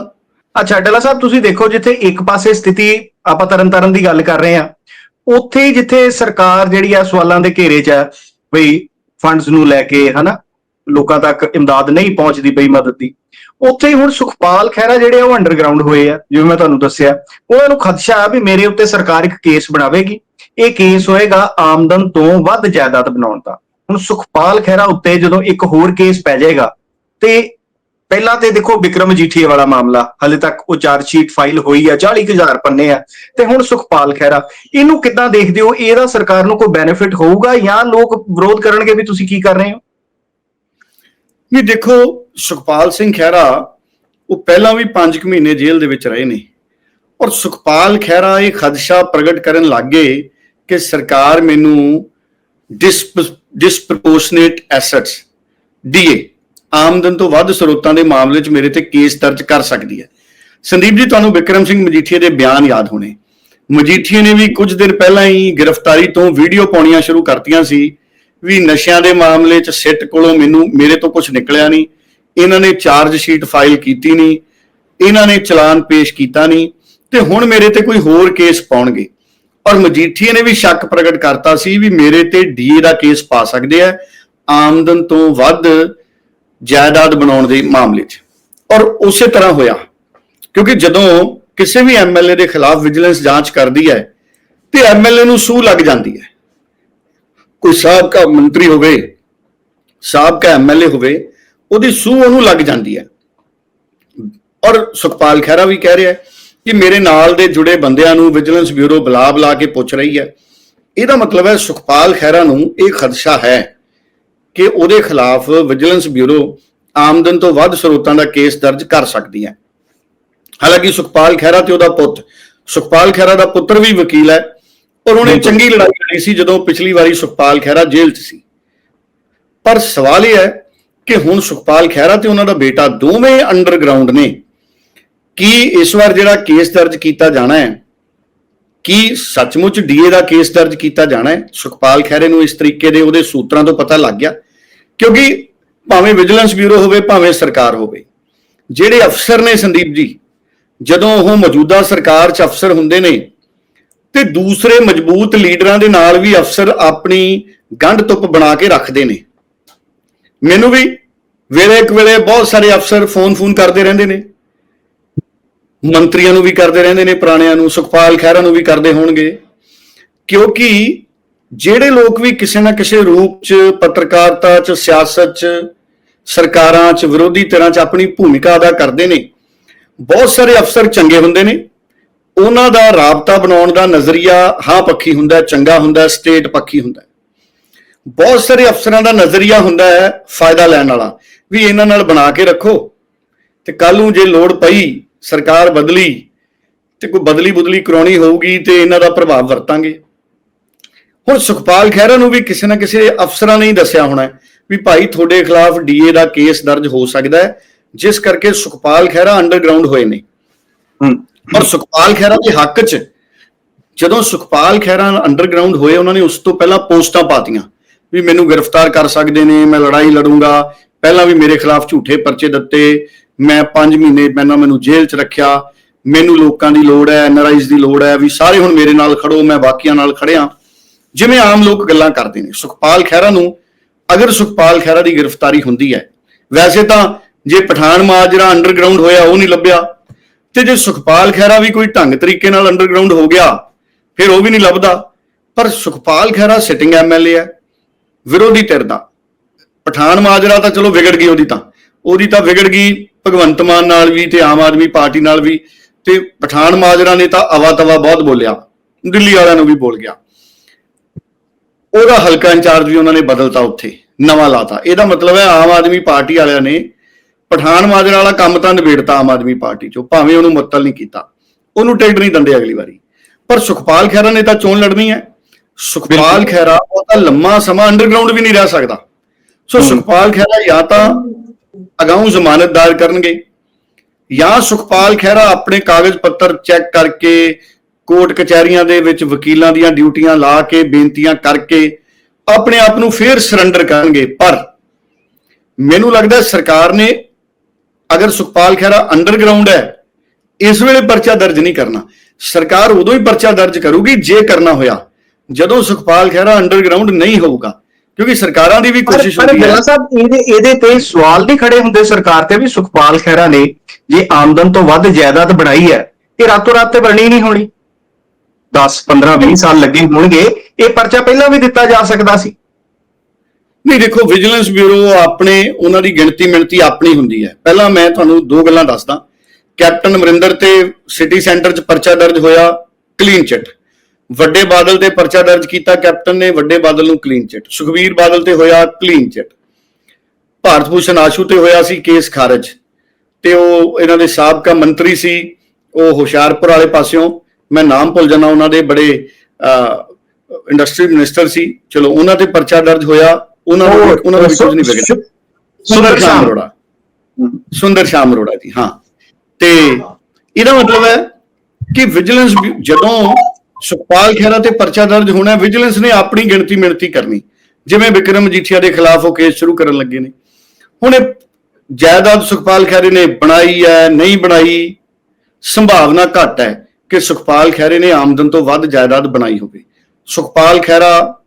ਅੱਛਾ, ਡੱਲਾ ਸਾਹਿਬ, ਤੁਸੀਂ ਦੇਖੋ, ਜਿੱਥੇ ਇੱਕ ਪਾਸੇ ਸਥਿਤੀ ਆਪਾਂ ਤਰਨਤਾਰਨ ਦੀ ਗੱਲ ਕਰ ਰਹੇ ਆ ਉੱਥੇ ਹੀ ਜਿੱਥੇ ਸਰਕਾਰ ਜਿਹੜੀ ਆ ਸਵਾਲਾਂ ਦੇ ਘੇਰੇ 'ਚ ਹੈ ਬਈ ਫੰਡਸ ਨੂੰ ਲੈ ਕੇ, ਹਨਾ ਲੋਕਾਂ ਤੱਕ ਇਮਦਾਦ ਨਹੀਂ ਪਹੁੰਚਦੀ ਪਈ ਮਦਦ ਦੀ। ਉੱਥੇ ਹੀ ਹੁਣ ਸੁਖਪਾਲ ਖਹਿਰਾ ਜਿਹੜੇ ਆ ਉਹ ਅੰਡਰਗਰਾਉਂਡ ਹੋਏ ਆ, ਜਿਵੇਂ ਮੈਂ ਤੁਹਾਨੂੰ ਦੱਸਿਆ। ਉਹਨਾਂ ਨੂੰ ਖਦਸ਼ਾ ਆ ਵੀ ਮੇਰੇ ਉੱਤੇ ਸਰਕਾਰ ਇੱਕ ਕੇਸ ਬਣਾਵੇਗੀ। ਇਹ ਕੇਸ ਹੋਏਗਾ ਆਮਦਨ ਤੋਂ ਵੱਧ ਜਾਇਦਾਦ ਬਣਾਉਣ ਦਾ। ਹੁਣ ਸੁਖਪਾਲ ਖਹਿਰਾ ਉੱਤੇ ਜਦੋਂ ਇੱਕ ਹੋਰ ਕੇਸ ਪੈ ਜਾਏਗਾ, ਤੇ ਪਹਿਲਾਂ ਤੇ ਦੇਖੋ ਵਿਕਰਮ ਜੀਠੀਏ ਵਾਲਾ ਮਾਮਲਾ, ਹਲੇ ਤੱਕ ਉਹ ਚਾਰਜ ਸ਼ੀਟ ਫਾਈਲ ਹੋਈ ਆ 40000 ਪੰਨੇ ਆ। ਤੇ ਹੁਣ ਸੁਖਪਾਲ ਖਹਿਰਾ, ਇਹਨੂੰ ਕਿੱਦਾਂ ਦੇਖਦੇ ਹੋ? ਇਹਦਾ ਸਰਕਾਰ ਨੂੰ ਕੋਈ ਬੈਨੀਫਿਟ ਹੋਊਗਾ ਜਾਂ ਲੋਕ ਵਿਰੋਧ ਕਰਨਗੇ ਵੀ ਤੁਸੀਂ ਕੀ ਕਰ ਰਹੇ ਹੋ? ਵੀ ਦੇਖੋ, ਸੁਖਪਾਲ ਸਿੰਘ ਖਹਿਰਾ ਉਹ ਪਹਿਲਾਂ ਵੀ 5 ਮਹੀਨੇ ਜੇਲ੍ਹ ਦੇ ਵਿੱਚ ਰਹੇ ਨੇ। ਔਰ ਸੁਖਪਾਲ ਖਹਿਰਾ ਇਹ ਖਦਸ਼ਾ ਪ੍ਰਗਟ ਕਰਨ ਲੱਗੇ ਕਿ ਸਰਕਾਰ ਮੈਨੂੰ ਡਿਸ ਡਿਸਪ੍ਰੋਪੋਰਸ਼ਨੇਟ ਐਸੈਟਸ ਡੀਏ, ਆਮਦਨ ਤੋਂ ਵੱਧ ਸਰੋਤਾਂ ਦੇ ਮਾਮਲੇ 'ਚ ਮੇਰੇ ਤੇ ਕੇਸ ਦਰਜ ਕਰ ਸਕਦੀ ਹੈ। ਸੰਦੀਪ ਜੀ, ਤੁਹਾਨੂੰ ਵਿਕਰਮ ਸਿੰਘ ਮਜੀਠੀਆ ਦੇ ਬਿਆਨ ਯਾਦ ਹੋਣੇ। ਮਜੀਠੀਆ ਨੇ ਵੀ ਕੁਝ ਦਿਨ ਪਹਿਲਾਂ ਹੀ ਗ੍ਰਿਫਤਾਰੀ ਤੋਂ ਵੀਡੀਓ ਪਾਉਣੀਆਂ ਸ਼ੁਰੂ ਕਰਤੀਆਂ ਸੀ। ਵੀ ਨਸ਼ਿਆਂ ਦੇ ਮਾਮਲੇ 'ਚ ਸਿੱਟ ਕੋਲੋਂ ਮੈਨੂੰ, ਮੇਰੇ ਤੋਂ ਕੁਝ ਨਿਕਲਿਆ ਨਹੀਂ। ਇਹਨਾਂ ਨੇ ਚਾਰਜ ਸ਼ੀਟ ਫਾਈਲ ਕੀਤੀ ਨਹੀਂ। ਇਹਨਾਂ ਨੇ ਚਲਾਨ ਪੇਸ਼ ਕੀਤਾ ਨਹੀਂ। ਤੇ ਹੁਣ ਮੇਰੇ ਤੇ ਕੋਈ ਹੋਰ ਕੇਸ ਪਾਉਣਗੇ। ਔਰ ਮਜੀਠੀਏ ਨੇ ਵੀ ਸ਼ੱਕ ਪ੍ਰਗਟ ਕਰਤਾ ਸੀ ਵੀ ਮੇਰੇ ਤੇ ਡੀਏ ਦਾ ਕੇਸ ਪਾ ਸਕਦੇ ਆ, ਆਮਦਨ ਤੋਂ ਵੱਧ ਜਾਇਦਾਦ ਬਣਾਉਣ ਦੇ ਮਾਮਲੇ 'ਚ। ਔਰ ਉਸੇ ਤਰ੍ਹਾਂ ਹੋਇਆ। ਕਿਉਂਕਿ ਜਦੋਂ ਕਿਸੇ ਵੀ ਐਮਐਲਏ ਦੇ ਖਿਲਾਫ ਵਿਜੀਲੈਂਸ ਜਾਂਚ ਕਰਦੀ ਹੈ, ਤੇ ਐਮਐਲਏ ਨੂੰ ਸੂ ਲੱਗ ਜਾਂਦੀ ਹੈ। ਕੋਈ ਸਾਬਕਾ ਮੰਤਰੀ ਹੋਵੇ, ਸਾਬਕਾ ਐਮਐਲਏ ਹੋਵੇ, ਉਹਦੀ ਸੂਹ ਉਹਨੂੰ ਲੱਗ ਜਾਂਦੀ ਹੈ। ਔਰ ਸੁਖਪਾਲ ਖਹਿਰਾ ਵੀ ਕਹਿ ਰਿਹਾ ਕਿ ਮੇਰੇ ਨਾਲ ਦੇ ਜੁੜੇ ਬੰਦਿਆਂ ਨੂੰ ਵਿਜੀਲੈਂਸ ਬਿਊਰੋ ਬੁਲਾ ਬੁਲਾ ਕੇ ਪੁੱਛ ਰਹੀ ਹੈ। ਇਹਦਾ ਮਤਲਬ ਹੈ ਸੁਖਪਾਲ ਖਹਿਰਾ ਨੂੰ ਇਹ ਖਦਸ਼ਾ ਹੈ ਕਿ ਉਹਦੇ ਖਿਲਾਫ ਵਿਜੀਲੈਂਸ ਬਿਊਰੋ ਆਮਦਨ ਤੋਂ ਵੱਧ ਸਰੋਤਾਂ ਦਾ ਕੇਸ ਦਰਜ ਕਰ ਸਕਦੀ ਹੈ। ਹਾਲਾਂਕਿ ਸੁਖਪਾਲ ਖਹਿਰਾ ਤੇ ਉਹਦਾ ਪੁੱਤ, ਸੁਖਪਾਲ ਖਹਿਰਾ ਦਾ ਪੁੱਤਰ ਵੀ ਵਕੀਲ ਹੈ। ਔਰ ਉਹਨੇ ਚੰਗੀ ਲੜਾਈ ਲੜੀ ਸੀ ਜਦੋਂ ਪਿਛਲੀ ਵਾਰੀ ਸੁਖਪਾਲ ਖਹਿਰਾ ਜੇਲ੍ਹ 'ਚ ਸੀ। ਪਰ ਸਵਾਲ ਇਹ ਹੈ ਕਿ ਹੁਣ ਸੁਖਪਾਲ ਖਹਿਰਾ ਤੇ ਉਹਨਾਂ ਦਾ ਬੇਟਾ ਦੋਵੇਂ ਅੰਡਰਗਰਾਉਂਡ ਨੇ। ਕੀ ਇਸ ਵਾਰ ਜਿਹੜਾ ਕੇਸ ਦਰਜ ਕੀਤਾ ਜਾਣਾ ਹੈ ਕੀ ਸੱਚਮੁੱਚ ਡੀਏ ਦਾ ਕੇਸ ਦਰਜ ਕੀਤਾ ਜਾਣਾ ਹੈ? ਸੁਖਪਾਲ ਖਹਿਰੇ ਨੂੰ ਇਸ ਤਰੀਕੇ ਦੇ ਉਹਦੇ ਸੂਤਰਾਂ ਤੋਂ ਪਤਾ ਲੱਗ ਗਿਆ। ਕਿਉਂਕਿ ਭਾਵੇਂ ਵਿਜੀਲੈਂਸ ਬਿਊਰੋ ਹੋਵੇ ਭਾਵੇਂ ਸਰਕਾਰ ਹੋਵੇ ਜਿਹੜੇ ਅਫਸਰ ਨੇ ਸੰਦੀਪ ਜੀ ਜਦੋਂ ਉਹ ਮੌਜੂਦਾ ਸਰਕਾਰ 'ਚ ਅਫਸਰ ਹੁੰਦੇ ਨੇ ਤੇ ਦੂਸਰੇ ਮਜ਼ਬੂਤ ਲੀਡਰਾਂ ਦੇ ਨਾਲ ਵੀ ਅਫਸਰ ਆਪਣੀ ਗੰਢ ਤੁੱਪ ਬਣਾ ਕੇ ਰੱਖਦੇ ਨੇ। ਮੈਨੂੰ ਵੀ ਵੇਲੇ ਇੱਕ ਵੇਲੇ ਬਹੁਤ ਸਾਰੇ ਅਫਸਰ ਫੋਨ ਫੋਨ ਕਰਦੇ ਰਹਿੰਦੇ ਨੇ। ਮੰਤਰੀਆਂ ਨੂੰ ਵੀ ਕਰਦੇ ਰਹਿੰਦੇ ਨੇ, ਪੁਰਾਣਿਆਂ ਨੂੰ, ਸੁਖਪਾਲ ਖਹਿਰਾ ਨੂੰ ਵੀ ਕਰਦੇ ਹੋਣਗੇ। ਕਿਉਂਕਿ ਜਿਹੜੇ ਲੋਕ ਵੀ ਕਿਸੇ ਨਾ ਕਿਸੇ ਰੂਪ 'ਚ, ਪੱਤਰਕਾਰਤਾ 'ਚ, ਸਿਆਸਤ 'ਚ, ਸਰਕਾਰਾਂ 'ਚ, ਵਿਰੋਧੀ ਤਰ੍ਹਾਂ 'ਚ ਆਪਣੀ ਭੂਮਿਕਾ ਅਦਾ ਕਰਦੇ ਨੇ, ਬਹੁਤ ਸਾਰੇ ਅਫਸਰ ਚੰਗੇ ਹੁੰਦੇ ਨੇ। ਉਹਨਾਂ ਦਾ ਰਾਬਤਾ ਬਣਾਉਣ ਦਾ ਨਜ਼ਰੀਆ ਹਾਂ ਪੱਖੀ ਹੁੰਦਾ ਚੰਗਾ ਹੁੰਦਾ ਸਟੇਟ ਪੱਖੀ ਹੁੰਦਾ ਬਹੁਤ ਸਾਰੇ ਅਫਸਰਾਂ ਦਾ ਨਜ਼ਰੀਆ ਹੁੰਦਾ ਹੈ ਫਾਇਦਾ ਲੈਣ ਵਾਲਾ, ਵੀ ਇਹਨਾਂ ਨਾਲ ਬਣਾ ਕੇ ਰੱਖੋ। ਤੇ ਕੱਲ ਨੂੰ ਜੇ ਲੋੜ ਪਈ, ਸਰਕਾਰ ਬਦਲੀ, ਤੇ ਕੋਈ ਬਦਲੀ ਬੁਦਲੀ ਕਰਾਉਣੀ ਹੋਊਗੀ ਤੇ ਇਹਨਾਂ ਦਾ ਪ੍ਰਭਾਵ ਵਰਤਾਂਗੇ। ਹੁਣ ਸੁਖਪਾਲ ਖਹਿਰਾ ਨੂੰ ਵੀ ਕਿਸੇ ਨਾ ਕਿਸੇ ਅਫਸਰਾਂ ਨੇ ਹੀ ਦੱਸਿਆ ਹੋਣਾ ਵੀ ਭਾਈ ਤੁਹਾਡੇ ਖਿਲਾਫ ਡੀਏ ਦਾ ਕੇਸ ਦਰਜ ਹੋ ਸਕਦਾ ਹੈ, ਜਿਸ ਕਰਕੇ ਸੁਖਪਾਲ ਖਹਿਰਾ ਅੰਡਰਗਰਾਉਂਡ ਹੋਏ ਨੇ। ਪਰ ਸੁਖਪਾਲ ਖਹਿਰਾ ਦੇ ਹੱਕ 'ਚ, ਜਦੋਂ ਸੁਖਪਾਲ ਖਹਿਰਾ ਅੰਡਰਗਰਾਉਂਡ ਹੋਏ, ਉਹਨਾਂ ਨੇ ਉਸ ਤੋਂ ਪਹਿਲਾਂ ਪੋਸਟਾਂ ਪਾਤੀਆਂ ਵੀ ਮੈਨੂੰ ਗ੍ਰਿਫਤਾਰ ਕਰ ਸਕਦੇ ਨੇ, ਮੈਂ ਲੜਾਈ ਲੜੂੰਗਾ। ਪਹਿਲਾਂ ਵੀ ਮੇਰੇ ਖਿਲਾਫ ਝੂਠੇ ਪਰਚੇ ਦਿੱਤੇ। ਮੈਂ 5 ਮਹੀਨੇ ਪਹਿਲਾਂ ਮੈਨੂੰ ਜੇਲ੍ਹ 'ਚ ਰੱਖਿਆ। ਮੈਨੂੰ ਲੋਕਾਂ ਦੀ ਲੋੜ ਹੈ ਐਨਆਰਆਈਜ਼ ਦੀ ਲੋੜ ਹੈ ਵੀ ਸਾਰੇ ਹੁਣ ਮੇਰੇ ਨਾਲ ਖੜੋ, ਮੈਂ ਬਾਕੀਆਂ ਨਾਲ ਖੜਿਆ। ਜਿਵੇਂ ਆਮ ਲੋਕ ਗੱਲਾਂ ਕਰਦੇ ਨੇ, ਸੁਖਪਾਲ ਖਹਿਰਾ ਨੂੰ ਅਗਰ ਸੁਖਪਾਲ ਖਹਿਰਾ ਦੀ ਗ੍ਰਿਫਤਾਰੀ ਹੁੰਦੀ ਹੈ, ਵੈਸੇ ਤਾਂ ਜੇ ਪਠਾਨ ਮਾਜਰਾ ਅੰਡਰਗਰਾਉਂਡ ਹੋਇਆ, ਉਹ ਨਹੀਂ ਲੱਭਿਆ। ਤੇ ਜੇ ਸੁਖਪਾਲ ਖਹਿਰਾ ਵੀ ਕੋਈ ਢੰਗ ਤਰੀਕੇ ਨਾਲ ਅੰਡਰਗਰਾਉਂਡ ਹੋ ਗਿਆ, ਫਿਰ ਉਹ ਵੀ ਨਹੀਂ ਲੱਭਦਾ। ਪਰ ਸੁਖਪਾਲ ਖਹਿਰਾ ਸਿਟਿੰਗ ਐਮਐਲਏ ਹੈ, ਵਿਰੋਧੀ ਧਿਰ ਦਾ। ਪਠਾਨ ਮਾਜਰਾ ਤਾਂ ਚਲੋ ਵਿਗੜ ਗਈ ਉਹਦੀ ਤਾਂ। ਉਹਦੀ ਤਾਂ ਵਿਗੜ ਗਈ ਭਗਵੰਤ ਮਾਨ ਨਾਲ ਵੀ ਤੇ ਆਮ ਆਦਮੀ ਪਾਰਟੀ ਨਾਲ ਵੀ। ਤੇ ਪਠਾਨ ਮਾਜਰਾ ਨੇ ਤਾਂ ਅਵਾ ਤਵਾ ਬਹੁਤ ਬੋਲਿਆ। ਦਿੱਲੀ ਵਾਲਿਆਂ ਨੂੰ ਵੀ ਬੋਲ ਗਿਆ। ਉਹਦਾ ਹਲਕਾ ਇੰਚਾਰਜ ਵੀ ਉਹਨਾਂ ਨੇ ਬਦਲਤਾ ਉੱਥੇ, ਨਵਾਂ ਲਾਤਾ। ਇਹਦਾ ਮਤਲਬ ਹੈ ਆਮ ਆਦਮੀ ਪਾਰਟੀ ਵਾਲਿਆਂ ਨੇ ਪਠਾਨ ਮਾਜਰਾ ਵਾਲਾ ਕੰਮ ਤਾਂ ਨਿਬੇੜਤਾ ਆਮ ਆਦਮੀ ਪਾਰਟੀ ਚੋਂ ਭਾਵੇਂ ਉਹਨੂੰ ਮੁਅੱਤਲ ਨਹੀਂ ਕੀਤਾ। ਉਹਨੂੰ ਟਿਕਟ ਨਹੀਂ ਦਿੰਦੇ ਅਗਲੀ ਵਾਰੀ। ਪਰ ਸੁਖਪਾਲ ਖਹਿਰਾ ਨੇ ਤਾਂ ਚੋਣ ਲੜਨੀ ਹੈ। ਸੁਖਪਾਲ ਖਹਿਰਾ ਉਹ ਤਾਂ ਲੰਮਾ ਸਮਾਂ ਅੰਡਰਗਰਾਉਂਡ ਵੀ ਨਹੀਂ ਰਹਿ ਸਕਦਾ। ਸੋ ਸੁਖਪਾਲ ਖਹਿਰਾ ਜਾਂ ਤਾਂ ਅਗਾਊਂ ਜ਼ਮਾਨਤਦਾਰ ਕਰਨਗੇ ਜਾਂ ਸੁਖਪਾਲ ਖਹਿਰਾ ਆਪਣੇ ਕਾਗਜ਼ ਪੱਤਰ ਚੈੱਕ ਕਰਕੇ ਕੋਰਟ ਕਚਹਿਰੀਆਂ ਦੇ ਵਿੱਚ ਵਕੀਲਾਂ ਦੀਆਂ ਡਿਊਟੀਆਂ ਲਾ ਕੇ ਬੇਨਤੀਆਂ ਕਰਕੇ ਆਪਣੇ ਆਪ ਨੂੰ ਫੇਰ ਸਰੈਂਡਰ ਕਰਨਗੇ। ਪਰ ਮੈਨੂੰ ਲੱਗਦਾ ਸਰਕਾਰ ਨੇ ਅਗਰ ਸੁਖਪਾਲ ਖਹਿਰਾ ਅੰਡਰਗਰਾਉਂਡ ਹੈ ਇਸ ਵੇਲੇ ਪਰਚਾ ਦਰਜ ਨਹੀਂ ਕਰਨਾ। ਸਰਕਾਰ ਉਦੋਂ ਹੀ ਪਰਚਾ ਦਰਜ ਕਰੂਗੀ ਜੇ ਕਰਨਾ ਹੋਇਆ। ਜਦੋਂ ਸੁਖਪਾਲ ਖਹਿਰਾ ਅੰਡਰਗਰਾਉਂਡ ਨਹੀਂ ਹੋਊਗਾ ਕਿਉਂਕਿ ਸਰਕਾਰਾਂ ਦੀ ਵੀ ਪਰ ਕੋਸ਼ਿਸ਼ ਪਰ ਹੁੰਦੀ ਹੈ। ਬਿੱਲਾ ਸਾਹਿਬ ਇਹਦੇ ਇਹਦੇ ਤੇ ਸਵਾਲ ਨਹੀਂ ਖੜੇ ਹੁੰਦੇ ਸਰਕਾਰ ਤੇ ਵੀ ਸੁਖਪਾਲ ਖਹਿਰਾ ਨੇ ਜੇ ਆਮਦਨ ਤੋਂ ਵੱਧ ਜਾਇਦਾਦ ਬਣਾਈ ਹੈ ਇਹ ਰਾਤੋਂ ਰਾਤ ਤੇ ਬਣਨੀ ਨਹੀਂ ਹੋਣੀ। 10 15 20 ਸਾਲ ਲੱਗੇ ਹੋਣਗੇ ਇਹ ਪਰਚਾ ਪਹਿਲਾਂ ਵੀ ਦਿੱਤਾ ਜਾ ਸਕਦਾ ਸੀ। ਨਹੀਂ, ਦੇਖੋ ਵਿਜੀਲੈਂਸ ਬਿਊਰੋ ਆਪਣੇ, ਉਹਨਾਂ ਦੀ ਗਿਣਤੀ ਮਿਣਤੀ ਆਪਣੀ ਹੁੰਦੀ ਹੈ। ਪਹਿਲਾਂ ਮੈਂ ਤੁਹਾਨੂੰ ਦੋ ਗੱਲਾਂ ਦੱਸਦਾ। ਕੈਪਟਨ ਅਮਰਿੰਦਰ ਤੇ ਸਿਟੀ ਸੈਂਟਰ 'ਚ ਪਰਚਾ ਦਰਜ ਹੋਇਆ ਕਲੀਨ ਚਿੱਟ ਵੱਡੇ ਬਾਦਲ ਤੇ ਪਰਚਾ ਦਰਜ ਕੀਤਾ ਕੈਪਟਨ ਨੇ, ਵੱਡੇ ਬਾਦਲ ਨੂੰ ਕਲੀਨ ਚਿੱਟ ਸੁਖਵੀਰ ਬਾਦਲ ਤੇ ਹੋਇਆ ਕਲੀਨ ਚਿੱਟ ਭਾਰਤ ਭੂਸ਼ਣ ਆਸ਼ੂ ਤੇ ਹੋਇਆ ਸੀ ਕੇਸ ਖਾਰਜ। ਤੇ ਉਹ ਇਹਨਾਂ ਦੇ ਸਾਬਕਾ ਮੰਤਰੀ ਸੀ, ਉਹ ਹੁਸ਼ਿਆਰਪੁਰ ਵਾਲੇ ਪਾਸਿਓਂ। ਮੈਂ ਨਾਮ ਭੁੱਲ ਜਾਣਾ ਉਹਨਾਂ ਦੇ ਬੜੇ ਇੰਡਸਟਰੀ ਮਿਨਿਸਟਰ ਸੀ। ਚਲੋ, ਉਹਨਾਂ ਤੇ ਪਰਚਾ ਦਰਜ ਹੋਇਆ। ਉਹਨਾਂ ਨੂੰ ਉਹ- ਉਹਨਾਂ ਵੀ ਕੁਝ ਨਹੀਂ ਵਿਗੜਿਆ ਸੁੰਦਰ ਸ਼ਾਮ। ਅਰੋੜਾ ਸੁੰਦਰ ਸ਼ਾਮ ਅਰੋੜਾ ਜੀ ਹਾਂ। ਤੇ ਇਹਦਾ ਮਤਲਬ ਹੈ ਕਿ ਵਿਜੀਲੈਂਸ ਜਦੋਂ ਸੁਖਪਾਲ ਖਹਿਰਾ ਤੇ ਪਰਚਾ ਦਰਜ ਹੋਣਾ ਵਿਜੀਲੈਂਸ ਨੇ ਆਪਣੀ ਗਿਣਤੀ ਮਿਣਤੀ ਕਰਨੀ। ਜਿਵੇਂ ਵਿਕਰਮ ਮਜੀਠੀਆ ਦੇ ਖਿਲਾਫ ਉਹ ਕੇਸ ਸ਼ੁਰੂ ਕਰਨ ਲੱਗੇ ਨੇ। ਹੁਣ ਇਹ ਜਾਇਦਾਦ ਸੁਖਪਾਲ ਖਹਿਰੇ ਨੇ ਬਣਾਈ ਹੈ ਨਹੀਂ ਬਣਾਈ ਸੰਭਾਵਨਾ ਘੱਟ ਹੈ ਕਿ ਸੁਖਪਾਲ ਖਹਿਰੇ ਨੇ ਆਮਦਨ ਤੋਂ ਵੱਧ ਜਾਇਦਾਦ ਬਣਾਈ ਹੋਵੇ। ਸੁਖਪਾਲ ਖਹਿਰਾ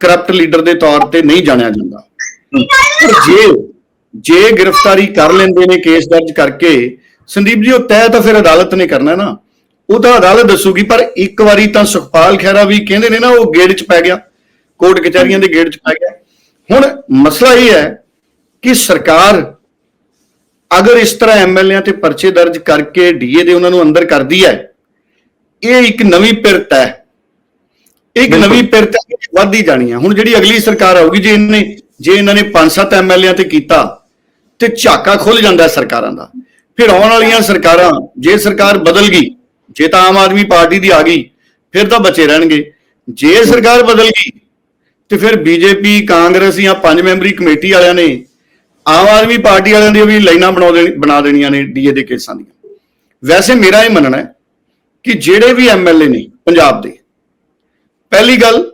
ਕਰਪਟ ਲੀਡਰ ਦੇ ਤੌਰ ਤੇ ਨਹੀਂ ਜਾਣਿਆ ਜਾਂਦਾ। ਪਰ ਜੇ ਜੇ ਗ੍ਰਿਫਤਾਰੀ ਕਰ ਲੈਂਦੇ ਨੇ ਕੇਸ ਦਰਜ ਕਰਕੇ ਸੰਦੀਪ ਜੀ ਉਹ ਤੈਅ ਤਾਂ ਫਿਰ ਅਦਾਲਤ ਨੇ ਕਰਨਾ ਨਾ। ਉਹ ਤਾਂ ਅਦਾਲਤ ਦੱਸੂਗੀ ਪਰ ਇੱਕ ਵਾਰੀ ਤਾਂ ਸੁਖਪਾਲ ਖਹਿਰਾ ਵੀ ਕਹਿੰਦੇ ਨੇ ਨਾ ਉਹ ਗੇੜ 'ਚ ਪੈ ਗਿਆ। ਕੋਰਟ ਕਚਹਿਰੀਆਂ ਦੇ ਗੇੜ 'ਚ ਪੈ ਗਿਆ। ਹੁਣ ਮਸਲਾ ਇਹ ਹੈ ਕਿ ਸਰਕਾਰ ਅਗਰ ਇਸ ਤਰ੍ਹਾਂ ਐਮਐਲਏਆਂ ਤੇ ਪਰਚੇ ਦਰਜ ਕਰਕੇ ਡੀਏ ਦੇ ਉਹਨਾਂ ਨੂੰ ਅੰਦਰ ਕਰਦੀ ਹੈ ਇਹ ਇੱਕ ਨਵੀਂ ਪਿਰਤ ਹੈ। ਇੱਕ। ਨਵੀਂ ਪਿਰਤ ਵੱਧਦੀ ਜਾਣੀ ਹੈ ਹੁਣ ਜਿਹੜੀ ਅਗਲੀ ਸਰਕਾਰ ਆਊਗੀ, ਜੇ ਇਹਨੇ ਜੇ ਇਹਨਾਂ ਨੇ 5-7 ਐਮਐਲਏਆਂ ਤੇ ਕੀਤਾ, ਤੇ ਝਾਕਾ ਖੁੱਲ ਜਾਂਦਾ ਸਰਕਾਰਾਂ ਦਾ। ਫਿਰ ਆਉਣ ਵਾਲੀਆਂ ਸਰਕਾਰਾਂ, ਜੇ ਸਰਕਾਰ ਬਦਲ ਗਈ, ਜੇ ਤਾਂ ਆਮ ਆਦਮੀ ਪਾਰਟੀ ਦੀ ਆ ਗਈ, ਫਿਰ ਤਾਂ ਬਚੇ ਰਹਿਣਗੇ। ਜੇ ਸਰਕਾਰ ਬਦਲ ਗਈ, ਤੇ ਫਿਰ ਬੀਜੇਪੀ ਕਾਂਗਰਸ ਜਾਂ ਪੰਜ ਮੈਂਬਰੀ ਕਮੇਟੀ ਵਾਲਿਆਂ ਨੇ ਆਮ ਆਦਮੀ ਪਾਰਟੀ ਵਾਲਿਆਂ ਦੀ ਵੀ ਲਾਈਨਾਂ ਬਣਾ ਦੇਣੀ ਬਣਾ ਦੇਣੀਆਂ ਨੇ ਡੀਏ ਦੇ ਕੇਸਾਂ ਦੀਆਂ। ਵੈਸੇ ਮੇਰਾ ਇਹ ਮੰਨਣਾ ਹੈ ਕਿ ਜਿਹੜੇ ਵੀ ਐਮਐਲਏ ਨੇ ਪੰਜਾਬ ਦੇ, ਪਹਿਲੀ ਗੱਲ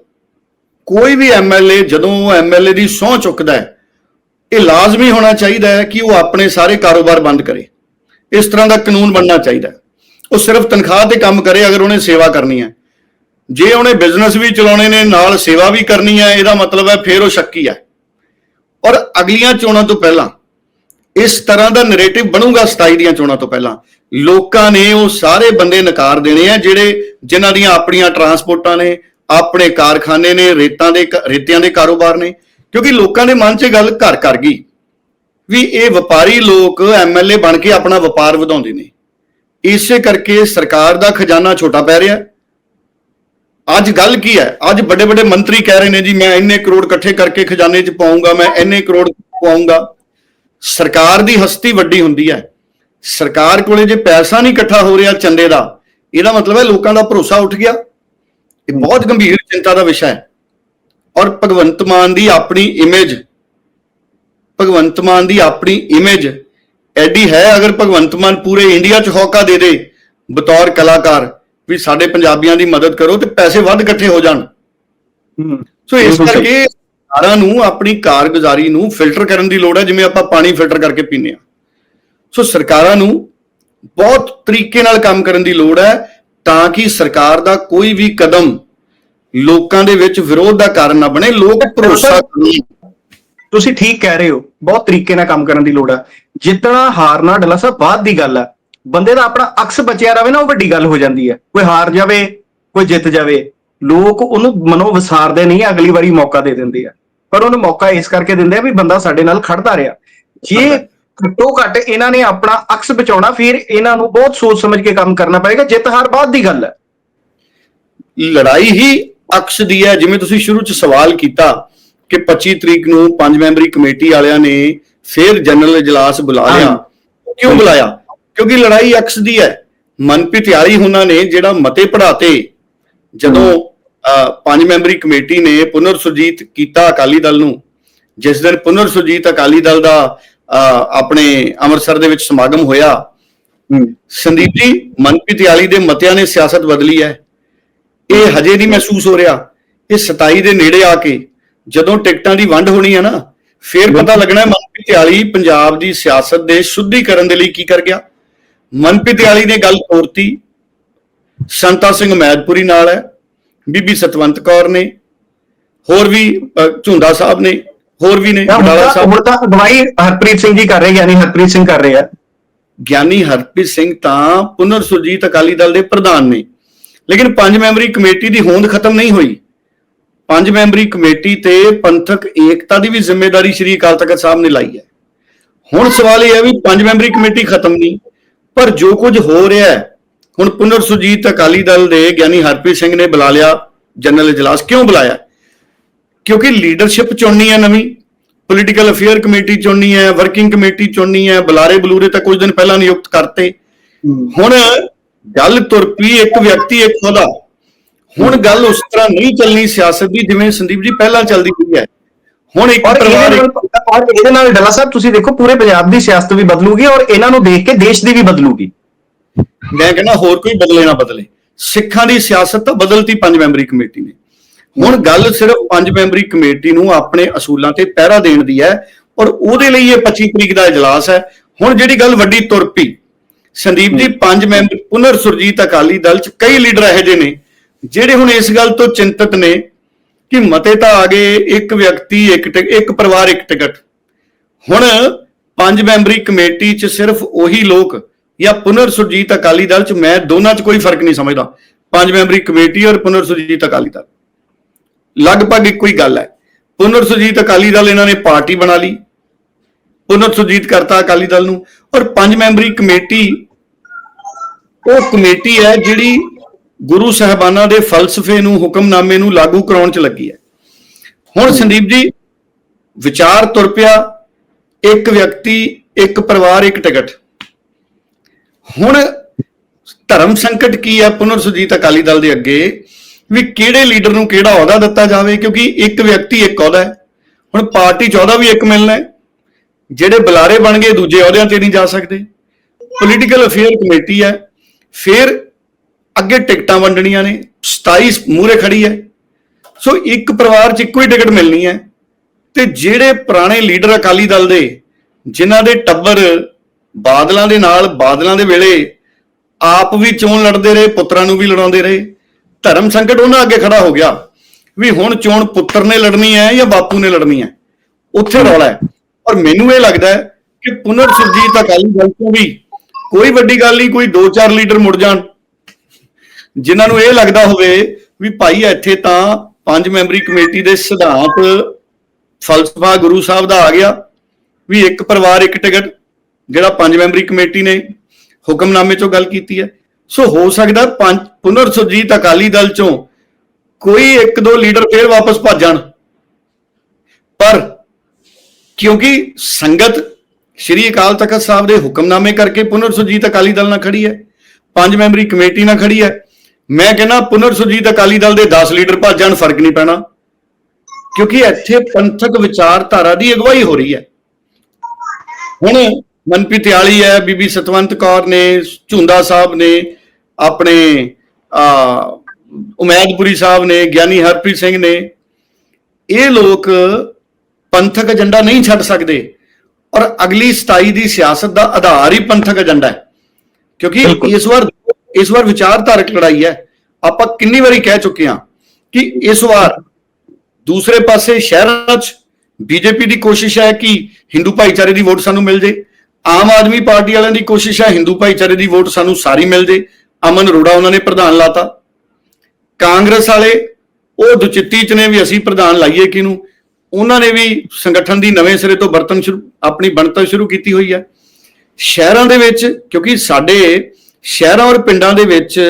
ਕੋਈ ਵੀ ਐਮਐਲਏ ਜਦੋਂ ਉਹ ਐਮਐਲਏ ਦੀ ਸਹੁੰ ਚੁੱਕਦਾ ਹੈ, ਇਹ ਲਾਜ਼ਮੀ ਹੋਣਾ ਚਾਹੀਦਾ ਹੈ ਕਿ ਉਹ ਆਪਣੇ ਸਾਰੇ ਕਾਰੋਬਾਰ ਬੰਦ ਕਰੇ। ਇਸ ਤਰ੍ਹਾਂ ਦਾ ਕਾਨੂੰਨ ਬਣਨਾ ਚਾਹੀਦਾ ਉਹ ਸਿਰਫ ਤਨਖਾਹ ਤੇ ਕੰਮ ਕਰੇ ਅਗਰ ਉਹਨੇ ਸੇਵਾ ਕਰਨੀ ਹੈ। ਜੇ ਉਹਨੇ ਬਿਜ਼ਨਸ ਵੀ ਚਲਾਉਣੇ ਨੇ, ਨਾਲ ਸੇਵਾ ਵੀ ਕਰਨੀ ਹੈ, ਇਹਦਾ ਮਤਲਬ ਹੈ ਫੇਰ ਉਹ ਸ਼ੱਕੀ ਹੈ। ਔਰ ਅਗਲੀਆਂ ਚੋਣਾਂ ਤੋਂ ਪਹਿਲਾਂ, ਇਸ ਤਰ੍ਹਾਂ ਦਾ ਨੈਰੇਟਿਵ ਬਣੂਗਾ 27 ਦੀਆਂ ਚੋਣਾਂ ਤੋਂ ਪਹਿਲਾਂ। ਲੋਕਾਂ ਨੇ ਉਹ ਸਾਰੇ ਬੰਦੇ ਨਕਾਰ ਦੇਣੇ ਆ ਜਿਹੜੇ ਜਿਨ੍ਹਾਂ ਦੀਆਂ ਆਪਣੀਆਂ ਟਰਾਂਸਪੋਰਟਾਂ ਨੇ ਆਪਣੇ ਕਾਰਖਾਨੇ ਨੇ, ਰੇਤਾਂ ਦੇ ਰੇਤਿਆਂ ਦੇ ਕਾਰੋਬਾਰ ਨੇ, ਕਿਉਂਕਿ ਲੋਕਾਂ ਦੇ ਮਨ 'ਚ ਗੱਲ ਘਰ ਕਰ ਗਈ ਵੀ ਇਹ ਵਪਾਰੀ ਲੋਕ ਐਮਐਲਏ ਬਣ ਕੇ ਆਪਣਾ ਵਪਾਰ ਵਧਾਉਂਦੇ ਨੇ। ਇਸੇ ਕਰਕੇ ਸਰਕਾਰ ਦਾ ਖਜ਼ਾਨਾ ਛੋਟਾ ਪੈ ਰਿਹਾ। ਅੱਜ ਗੱਲ ਕੀ ਹੈ? ਅੱਜ ਵੱਡੇ ਵੱਡੇ ਮੰਤਰੀ ਕਹਿ ਰਹੇ ਨੇ ਜੀ, ਮੈਂ ਇੰਨੇ ਕਰੋੜ ਇਕੱਠੇ ਕਰਕੇ ਖਜ਼ਾਨੇ 'ਚ ਪਾਉਂਗਾ, ਮੈਂ ਇੰਨੇ ਕਰੋੜ ਪਾਉਂਗਾ। ਸਰਕਾਰ ਦੀ ਹਸਤੀ ਵੱਡੀ ਹੁੰਦੀ ਹੈ। ਸਰਕਾਰ ਕੋਲੇ ਜੇ ਪੈਸਾ ਨਹੀਂ ਇਕੱਠਾ ਹੋ ਰਿਹਾ ਚੰਦੇ ਦਾ, ਇਹਦਾ ਮਤਲਬ ਹੈ ਲੋਕਾਂ ਦਾ ਭਰੋਸਾ ਉੱਠ ਗਿਆ। ਇਹ ਬਹੁਤ ਗੰਭੀਰ ਚਿੰਤਾ ਦਾ ਵਿਸ਼ਾ ਹੈ। ਔਰ ਭਗਵੰਤ ਮਾਨ ਦੀ ਆਪਣੀ ਇਮੇਜ ਭਗਵੰਤ ਮਾਨ ਦੀ ਆਪਣੀ ਇਮੇਜ ਐਡੀ ਹੈ ਅਗਰ ਭਗਵੰਤ ਮਾਨ ਪੂਰੇ ਇੰਡੀਆ 'ਚ ਹੌਕਾ ਦੇ ਦੇ ਬਤੌਰ ਕਲਾਕਾਰ ਵੀ ਸਾਡੇ ਪੰਜਾਬੀਆਂ ਦੀ ਮਦਦ ਕਰੋ ਤੇ ਪੈਸੇ ਵੱਧ ਇਕੱਠੇ ਹੋ ਜਾਣ। ਹੂੰ। ਸੋ ਇਸ। ਕਰਕੇ ਸਰਕਾਰਾਂ ਨੂੰ ਆਪਣੀ ਕਾਰਗੁਜ਼ਾਰੀ ਨੂੰ ਫਿਲਟਰ ਕਰਨ ਦੀ ਲੋੜ ਹੈ ਜਿਵੇਂ ਆਪਾਂ ਪਾਣੀ ਫਿਲਟਰ ਕਰਕੇ ਪੀਂਦੇ ਆ ਸੋ ਸਰਕਾਰਾਂ ਨੂੰ ਬਹੁਤ ਤਰੀਕੇ ਨਾਲ ਕੰਮ ਕਰਨ ਦੀ ਲੋੜ ਹੈ ਤਾਂ ਕਿ ਸਰਕਾਰ ਦਾ ਕੋਈ ਵੀ ਕਦਮ ਲੋਕਾਂ ਦੇ ਵਿੱਚ ਵਿਰੋਧ ਦਾ ਕਾਰਨ ਨਾ ਬਣੇ ਲੋਕ ਭਰੋਸਾ ਕਰਨ। ਤੁਸੀਂ ਠੀਕ ਕਹਿ ਰਹੇ ਹੋ ਬਹੁਤ ਤਰੀਕੇ ਨਾਲ ਕੰਮ ਕਰਨ ਦੀ ਲੋੜ ਆ। ਜਿੱਤਣਾ ਹਾਰਨਾ ਡਲਾ ਸਾਹਿਬ ਬਾਅਦ ਦੀ ਗੱਲ ਆ। ਬੰਦੇ ਦਾ ਆਪਣਾ ਅਕਸ ਬਚਿਆ ਰਵੇ ਨਾ ਉਹ ਵੱਡੀ ਗੱਲ ਹੋ ਜਾਂਦੀ ਹੈ ਕੋਈ ਹਾਰ ਜਾਵੇ ਕੋਈ ਜਿੱਤ ਜਾਵੇ ਲੋਕ ਉਹਨੂੰ ਮਨੋਂ ਵਿਸਾਰਦੇ ਨਹੀਂ ਅਗਲੀ ਵਾਰੀ ਮੌਕਾ ਦੇ ਦਿੰਦੇ ਆ। ਪਰ ਉਹਨੂੰ ਮੌਕਾ ਇਸ ਕਰਕੇ ਦਿੰਦੇ ਆ ਵੀ ਬੰਦਾ ਸਾਡੇ ਨਾਲ ਖੜਦਾ ਰਿਹਾ। ਜੇ ਘੱਟੋ ਘੱਟ ਇਹਨਾਂ ਨੇ ਆਪਣਾ ਅਕਸ ਬਚਾਉਣਾ ਫਿਰ ਇਹਨਾਂ ਨੂੰ ਬਹੁਤ ਸੋਚ ਸਮਝ ਕੇ ਕੰਮ ਕਰਨਾ ਪਏਗਾ ਜਿੱਤ ਹਾਰ ਬਾਅਦ ਦੀ ਗੱਲ ਹੈ। ਲੜਾਈ ਹੀ ਅਕਸ ਦੀ ਹੈ ਜਿਵੇਂ ਤੁਸੀਂ ਸ਼ੁਰੂ ਚ ਸਵਾਲ ਕੀਤਾ ਕਿ 25 ਤਰੀਕ ਨੂੰ ਪੰਜ ਮੈਂਬਰੀ ਕਮੇਟੀ ਵਾਲਿਆਂ ਨੇ ਫਿਰ ਜਨਰਲ ਇਜਲਾਸ ਬੁਲਾ ਲਿਆ। ਕਿਉਂ ਬੁਲਾਇਆ? ਕਿਉਂਕਿ ਲੜਾਈ ਅਕਸ ਦੀ ਹੈ। ਮਨਪ੍ਰੀਤ ਯਾਰੀ ਉਹਨਾਂ ਨੇ ਜਿਹੜਾ ਮਤੇ ਪੜਾਤੇ ਜਦੋਂ ਪੰਜ ਮੈਂਬਰੀ ਕਮੇਟੀ ਨੇ ਪੁਨਰ ਸੁਰਜੀਤ ਕੀਤਾ ਅਕਾਲੀ ਦਲ ਨੂੰ ਜਿਸ ਦਿਨ ਪੁਨਰ ਸੁਰਜੀਤ ਅਕਾਲੀ ਦਲ ਦਾ ਆਪਣੇ ਅੰਮ੍ਰਿਤਸਰ ਦੇ ਵਿੱਚ ਸਮਾਗਮ ਹੋਇਆ। ਸੰਦੀਪ ਜੀ ਮਨਪ੍ਰੀਤ ਯਾਲੀ ਦੇ ਮਤਿਆਂ ਨੇ ਸਿਆਸਤ ਬਦਲੀ ਹੈ। ਇਹ ਹਜੇ ਨਹੀਂ ਮਹਿਸੂਸ ਹੋ ਰਿਹਾ। ਇਹ 27 ਦੇ ਨੇੜੇ ਆ ਕੇ ਜਦੋਂ ਟਿਕਟਾਂ ਦੀ ਵੰਡ ਹੋਣੀ ਹੈ ਨਾ ਫਿਰ ਪਤਾ ਲੱਗਣਾ ਹੈ ਮਨਪ੍ਰੀਤ ਯਾਲੀ ਪੰਜਾਬ ਦੀ ਸਿਆਸਤ ਦੇ ਸ਼ੁੱਧੀਕਰਨ ਦੇ ਲਈ ਕੀ ਕਰ ਗਿਆ। ਮਨਪ੍ਰੀਤ ਯਾਲੀ ਨੇ ਗੱਲ ਤੋਰਤੀ। ਸੰਤਾ ਸਿੰਘ ਮੈਦਪੁਰੀ ਨਾਲ ਹੈ। ਬੀਬੀ ਸਤਵੰਤ ਕੌਰ ਨੇ। ਹੋਰ ਵੀ ਝੁੰਦਾ ਸਾਹਿਬ ਨੇ। ਹੋਰ ਵੀ ਨੇ ਤਾਂ ਸਾਹਿਬ। ਹੁਣ ਤਾਂ ਅਗਵਾਈ ਹਰਪ੍ਰੀਤ ਸਿੰਘ ਜੀ ਕਰ ਰਹੇ ਯਾਨੀ ਹਰਪ੍ਰੀਤ ਸਿੰਘ ਕਰ ਰਹੇ ਆ। ਗਿਆਨੀ ਹਰਪ੍ਰੀਤ ਸਿੰਘ ਤਾਂ ਪੁਨਰ ਸੁਰਜੀਤ ਅਕਾਲੀ ਦਲ ਦੇ ਪ੍ਰਧਾਨ ਨੇ। ਲੇਕਿਨ ਪੰਜ ਮੈਂਬਰੀ ਕਮੇਟੀ ਦੀ ਹੋਂਦ ਖਤਮ ਨਹੀਂ ਹੋਈ। ਪੰਜ ਮੈਂਬਰੀ ਕਮੇਟੀ ਤੇ ਪੰਥਕ ਏਕਤਾ ਦੀ ਵੀ ਜ਼ਿੰਮੇਵਾਰੀ ਸ੍ਰੀ ਅਕਾਲ ਤਖਤ ਸਾਹਿਬ ਨੇ ਲਾਈ ਹੈ। ਹੁਣ ਸਵਾਲ ਇਹ ਹੈ ਵੀ ਪੰਜ ਮੈਂਬਰੀ ਕਮੇਟੀ ਖਤਮ ਨਹੀਂ ਪਰ ਜੋ ਕੁਝ ਹੋ ਰਿਹਾ ਹੈ ਹੁਣ ਪੁਨਰ ਸੁਰਜੀਤ ਅਕਾਲੀ ਦਲ ਦੇ ਗਿਆਨੀ ਹਰਪ੍ਰੀਤ ਸਿੰਘ ਨੇ ਬੁਲਾ ਲਿਆ ਜਨਰਲ ਇਜਲਾਸ ਕਿਉਂ ਬੁਲਾਇਆ? ਕਿਉਂਕਿ ਲੀਡਰਸ਼ਿਪ ਚੁਣਨੀ ਹੈ ਨਵੀਂ ਪੋਲੀਟੀਕਲ ਅਫੇਅਰ ਕਮੇਟੀ ਚੁਣਨੀ ਹੈ ਵਰਕਿੰਗ ਕਮੇਟੀ ਚੁਣਨੀ ਹੈ ਬੁਲਾਰੇ ਬਲੂਰੇ ਤਾਂ ਕੁਝ ਦਿਨ ਪਹਿਲਾਂ ਨਿਯੁਕਤ ਕਰਤੇ। ਹੁਣ ਗੱਲ ਤੁਰ ਪਈ ਇੱਕ ਵਿਅਕਤੀ ਇੱਕ ਉਹਦਾ ਹੁਣ ਗੱਲ ਉਸ ਤਰ੍ਹਾਂ ਨਹੀਂ ਚੱਲਣੀ ਸਿਆਸਤ ਦੀ ਜਿਵੇਂ ਸੰਦੀਪ ਜੀ ਪਹਿਲਾਂ ਚੱਲਦੀ ਪਈ ਹੈ। ਹੁਣ ਇੱਕ ਪਰਿਵਾਰ ਇਹਦੇ ਨਾਲ ਡੱਲਾ ਸਾਹਿਬ ਤੁਸੀਂ ਦੇਖੋ ਪੂਰੇ ਪੰਜਾਬ ਦੀ ਸਿਆਸਤ ਵੀ ਬਦਲੂਗੀ ਔਰ ਇਹਨਾਂ ਨੂੰ ਦੇਖ ਕੇ ਦੇਸ਼ ਦੀ ਵੀ ਬਦਲੂਗੀ। ਮੈਂ ਕਹਿੰਦਾ ਹੋਰ ਕੋਈ ਬਦਲੇ ਨਾ ਬਦਲੇ। ਸਿੱਖਾਂ ਦੀ ਸਿਆਸਤ ਤਾਂ ਬਦਲਤੀ ਪੰਜ ਮੈਂਬਰੀ ਕਮੇਟੀ ਨੇ। ਹੁਣ ਗੱਲ ਸਿਰਫ ਪੰਜ ਮੈਂਬਰੀ ਕਮੇਟੀ ਨੂੰ ਆਪਣੇ ਅਸੂਲਾਂ ਤੇ ਪਹਿਰਾ ਦੇਣ ਦੀ ਹੈ ਔਰ ਉਹਦੇ ਲਈ ਇਹ 25 ਤਰੀਕ ਦਾ ਇਜਲਾਸ ਹੈ। ਹੁਣ ਜਿਹੜੀ ਗੱਲ ਵੱਡੀ ਤੁਰ ਪਈ ਸੰਦੀਪ ਜੀ ਪੰਜ ਮੈਂਬਰ ਪੁਨਰ ਸੁਰਜੀਤ ਅਕਾਲੀ ਦਲ ਚ ਕਈ ਲੀਡਰ ਇਹੋ ਜਿਹੇ ਨੇ ਜਿਹੜੇ ਹੁਣ ਇਸ ਗੱਲ ਤੋਂ ਚਿੰਤਤ ਨੇ ਕਿ ਮਤੇ ਤਾਂ ਆ ਗਏ ਇੱਕ ਵਿਅਕਤੀ ਇੱਕ ਇੱਕ ਪਰਿਵਾਰ ਇੱਕ ਟਿਕਟ। ਹੁਣ ਪੰਜ ਮੈਂਬਰੀ ਕਮੇਟੀ 'ਚ ਸਿਰਫ ਉਹੀ ਲੋਕ ਜਾਂ ਪੁਨਰ ਸੁਰਜੀਤ ਅਕਾਲੀ ਦਲ 'ਚ ਮੈਂ ਦੋਨਾਂ 'ਚ ਕੋਈ ਫ਼ਰਕ ਨਹੀਂ ਸਮਝਦਾ। ਪੰਜ ਮੈਂਬਰੀ ਕਮੇਟੀ ਔਰ ਪੁਨਰ ਸੁਰਜੀਤ ਅਕਾਲੀ ਦਲ। ਲਗਭਗ ਇੱਕੋ ਹੀ ਗੱਲ ਹੈ। ਪੁਨਰ ਸੁਰਜੀਤ ਅਕਾਲੀ ਦਲ ਇਹਨਾਂ ਨੇ ਪਾਰਟੀ ਬਣਾ ਲਈ। ਪੁਨਰ ਸੁਰਜੀਤ ਕਰਤਾ ਅਕਾਲੀ ਦਲ ਨੂੰ। ਔਰ ਪੰਜ ਮੈਂਬਰੀ ਕਮੇਟੀ, ਉਹ ਕਮੇਟੀ ਹੈ ਜਿਹੜੀ ਗੁਰੂ ਸਾਹਿਬਾਨਾਂ ਦੇ ਫਲਸਫੇ ਨੂੰ, ਹੁਕਮਨਾਮੇ ਨੂੰ ਲਾਗੂ ਕਰਾਉਣ 'ਚ ਲੱਗੀ ਹੈ। ਹੁਣ ਸੰਦੀਪ ਜੀ, ਵਿਚਾਰ ਤੁਰ ਪਿਆ। ਇੱਕ ਵਿਅਕਤੀ, ਇੱਕ ਪਰਿਵਾਰ, ਇੱਕ ਟਿਕਟ। ਹੁਣ ਧਰਮ ਸੰਕਟ ਕੀ ਹੈ ਪੁਨਰ ਸੁਜੀਤ ਅਕਾਲੀ ਦਲ ਦੇ ਅੱਗੇ? ਵੀ ਕਿਹੜੇ ਲੀਡਰ ਨੂੰ ਕਿਹੜਾ ਅਹੁਦਾ ਦਿੱਤਾ ਜਾਵੇ, ਕਿਉਂਕਿ ਇੱਕ ਵਿਅਕਤੀ ਇੱਕ ਅਹੁਦਾ ਹੈ। ਹੁਣ ਪਾਰਟੀ 'ਚ ਅਹੁਦਾ ਵੀ ਇੱਕ ਮਿਲਣਾ ਹੈ। ਜਿਹੜੇ ਬੁਲਾਰੇ ਬਣ ਗਏ, ਦੂਜੇ ਅਹੁਦਿਆਂ ਤੇ ਨਹੀਂ ਜਾ ਸਕਦੇ। ਪੋਲੀਟੀਕਲ ਅਫੇਅਰ ਕਮੇਟੀ ਹੈ। ਫਿਰ ਅੱਗੇ ਟਿਕਟਾਂ ਵੰਡਣੀਆਂ ਨੇ। 27 ਮੂਰੇ ਖੜੀ ਹੈ। ਸੋ ਇੱਕ ਪਰਿਵਾਰ 'ਚ ਇੱਕੋ ਹੀ ਟਿਕਟ ਮਿਲਣੀ ਹੈ। ਤੇ ਜਿਹੜੇ ਪੁਰਾਣੇ ਲੀਡਰ ਅਕਾਲੀ ਦਲ ਦੇ, ਜਿਨ੍ਹਾਂ ਦੇ ਟੱਬਰ ਬਾਦਲਾਂ ਦੇ ਨਾਲ, ਬਾਦਲਾਂ ਦੇ ਵੇਲੇ ਆਪ ਵੀ ਚੋਣ ਲੜਦੇ ਰਹੇ, ਪੁੱਤਰਾਂ ਨੂੰ ਵੀ ਲੜਾਉਂਦੇ ਰਹੇ ਧਰਮ ਸੰਕਟ ਉਹਨਾਂ ਅੱਗੇ ਖੜਾ ਹੋ ਗਿਆ ਵੀ ਹੁਣ ਚੋਣ ਪੁੱਤਰ ਨੇ ਲੜਨੀ ਹੈ ਜਾਂ ਬਾਪੂ ਨੇ ਲੜਨੀ ਹੈ? ਉੱਥੇ ਰੌਲਾ ਹੈ। ਔਰ ਮੈਨੂੰ ਇਹ ਲੱਗਦਾ ਹੈ ਕਿ ਪੁਨਰ ਸੁਰਜੀਤ ਅਕਾਲੀ ਦਲ ਤੋਂ ਵੀ ਕੋਈ ਵੱਡੀ ਗੱਲ ਨਹੀਂ ਕੋਈ 2-4 ਲੀਡਰ ਮੁੜ ਜਾਣ। ਜਿਨ੍ਹਾਂ ਨੂੰ ਇਹ ਲੱਗਦਾ ਹੋਵੇ ਵੀ ਭਾਈ ਇੱਥੇ ਤਾਂ ਪੰਜ ਮੈਂਬਰੀ ਕਮੇਟੀ ਦੇ ਸਿਧਾਂਤ ਫਲਸਫਾ ਗੁਰੂ ਸਾਹਿਬ ਦਾ ਆ ਗਿਆ ਵੀ ਇੱਕ ਪਰਿਵਾਰ ਇੱਕ ਟਿਕਟ ਜਿਹੜਾ ਪੰਜ ਮੈਂਬਰੀ ਕਮੇਟੀ ਨੇ ਹੁਕਮਨਾਮੇ ਚੋਂ ਗੱਲ ਕੀਤੀ ਹੈ। ਸੋ ਹੋ ਸਕਦਾ ਪੰਜ ਪੁਨਰ ਸੁਰਜੀਤ ਅਕਾਲੀ ਦਲ ਚੋਂ ਕੋਈ ਇੱਕ ਦੋ ਲੀਡਰ ਫੇਰ ਵਾਪਸ ਭੱਜ ਜਾਣ ਪਰ ਕਿਉਂਕਿ ਸੰਗਤ ਸ਼੍ਰੀ ਅਕਾਲ ਤਖਤ ਸਾਹਿਬ ਦੇ ਹੁਕਮਨਾਮੇ ਕਰਕੇ ਪੁਨਰ ਸੁਰਜੀਤ ਅਕਾਲੀ ਦਲ ਨਾਲ ਖੜੀ ਹੈ, ਪੰਜ ਮੈਂਬਰੀ ਕਮੇਟੀ ਨਾਲ ਖੜੀ ਹੈ, ਮੈਂ ਕਹਿੰਦਾ ਪੁਨਰ ਸੁਰਜੀਤ ਅਕਾਲੀ ਦਲ ਦੇ 10 ਲੀਡਰ ਭੱਜ ਜਾਣ, ਫ਼ਰਕ ਨਹੀਂ ਪੈਣਾ। ਕਿਉਂਕਿ ਇੱਥੇ ਪੰਥਕ ਵਿਚਾਰਧਾਰਾ ਦੀ ਅਗਵਾਈ ਹੋ ਰਹੀ ਹੈ। ਹੁਣ ਮਨਪ੍ਰੀਤ ਆਲੀ ਹੈ, ਬੀਬੀ ਸਤਵੰਤ ਕੌਰ ਨੇ, ਝੁੰਦਾ ਸਾਹਿਬ ਨੇ, ਆਪਣੇ ਉਮੈਦਪੁਰੀ ਸਾਹਿਬ ਨੇ ਗਿਆਨੀ ਹਰਪ੍ਰੀਤ ਸਿੰਘ ਨੇ ਇਹ ਲੋਕ ਪੰਥਕ ਏਜੰਡਾ ਨਹੀਂ ਛੱਡ ਸਕਦੇ ਔਰ ਅਗਲੀ 27 ਦੀ ਸਿਆਸਤ ਦਾ ਆਧਾਰ ਹੀ ਪੰਥਕ ਏਜੰਡਾ ਹੈ ਕਿਉਂਕਿ। ਇਸ ਵਾਰ ਇਸ ਵਾਰ ਵਿਚਾਰਧਾਰਕ ਲੜਾਈ ਹੈ ਆਪਾਂ ਕਿੰਨੀ ਵਾਰੀ ਕਹਿ ਚੁੱਕੇ ਹਾਂ ਕਿ ਇਸ ਵਾਰ ਦੂਸਰੇ ਪਾਸੇ ਸ਼ਹਿਰਾਂ 'ਚ ਬੀਜੇਪੀ ਦੀ ਕੋਸ਼ਿਸ਼ ਹੈ ਕਿ ਹਿੰਦੂ ਭਾਈਚਾਰੇ ਦੀ ਵੋਟ ਸਾਨੂੰ ਮਿਲ ਜੇ ਆਮ ਆਦਮੀ ਪਾਰਟੀ ਵਾਲਿਆਂ ਦੀ ਕੋਸ਼ਿਸ਼ ਹੈ ਹਿੰਦੂ ਭਾਈਚਾਰੇ ਦੀ ਵੋਟ ਸਾਨੂੰ ਸਾਰੀ ਮਿਲ ਜੇ ਅਮਨ ਅਰੋੜਾ ਉਹਨਾਂ ਨੇ ਪ੍ਰਧਾਨ ਲਾਤਾ। ਕਾਂਗਰਸ ਵਾਲੇ ਉਹ ਦੁਚਿੱਤੀ ਚ ਨੇ ਵੀ ਅਸੀਂ ਪ੍ਰਧਾਨ ਲਾਈਏ ਕਿਹਨੂੰ? ਉਹਨਾਂ ਨੇ ਵੀ ਸੰਗਠਨ ਦੀ ਨਵੇਂ ਸਿਰੇ ਤੋਂ ਵਰਤਨ ਸ਼ੁਰੂ ਆਪਣੀ ਬਣਤਰ ਸ਼ੁਰੂ ਕੀਤੀ ਹੋਈ ਹੈ। ਸ਼ਹਿਰਾਂ ਦੇ ਵਿੱਚ ਕਿਉਂਕਿ ਸਾਡੇ ਸ਼ਹਿਰਾਂ ਔਰ ਪਿੰਡਾਂ ਦੇ ਵਿੱਚ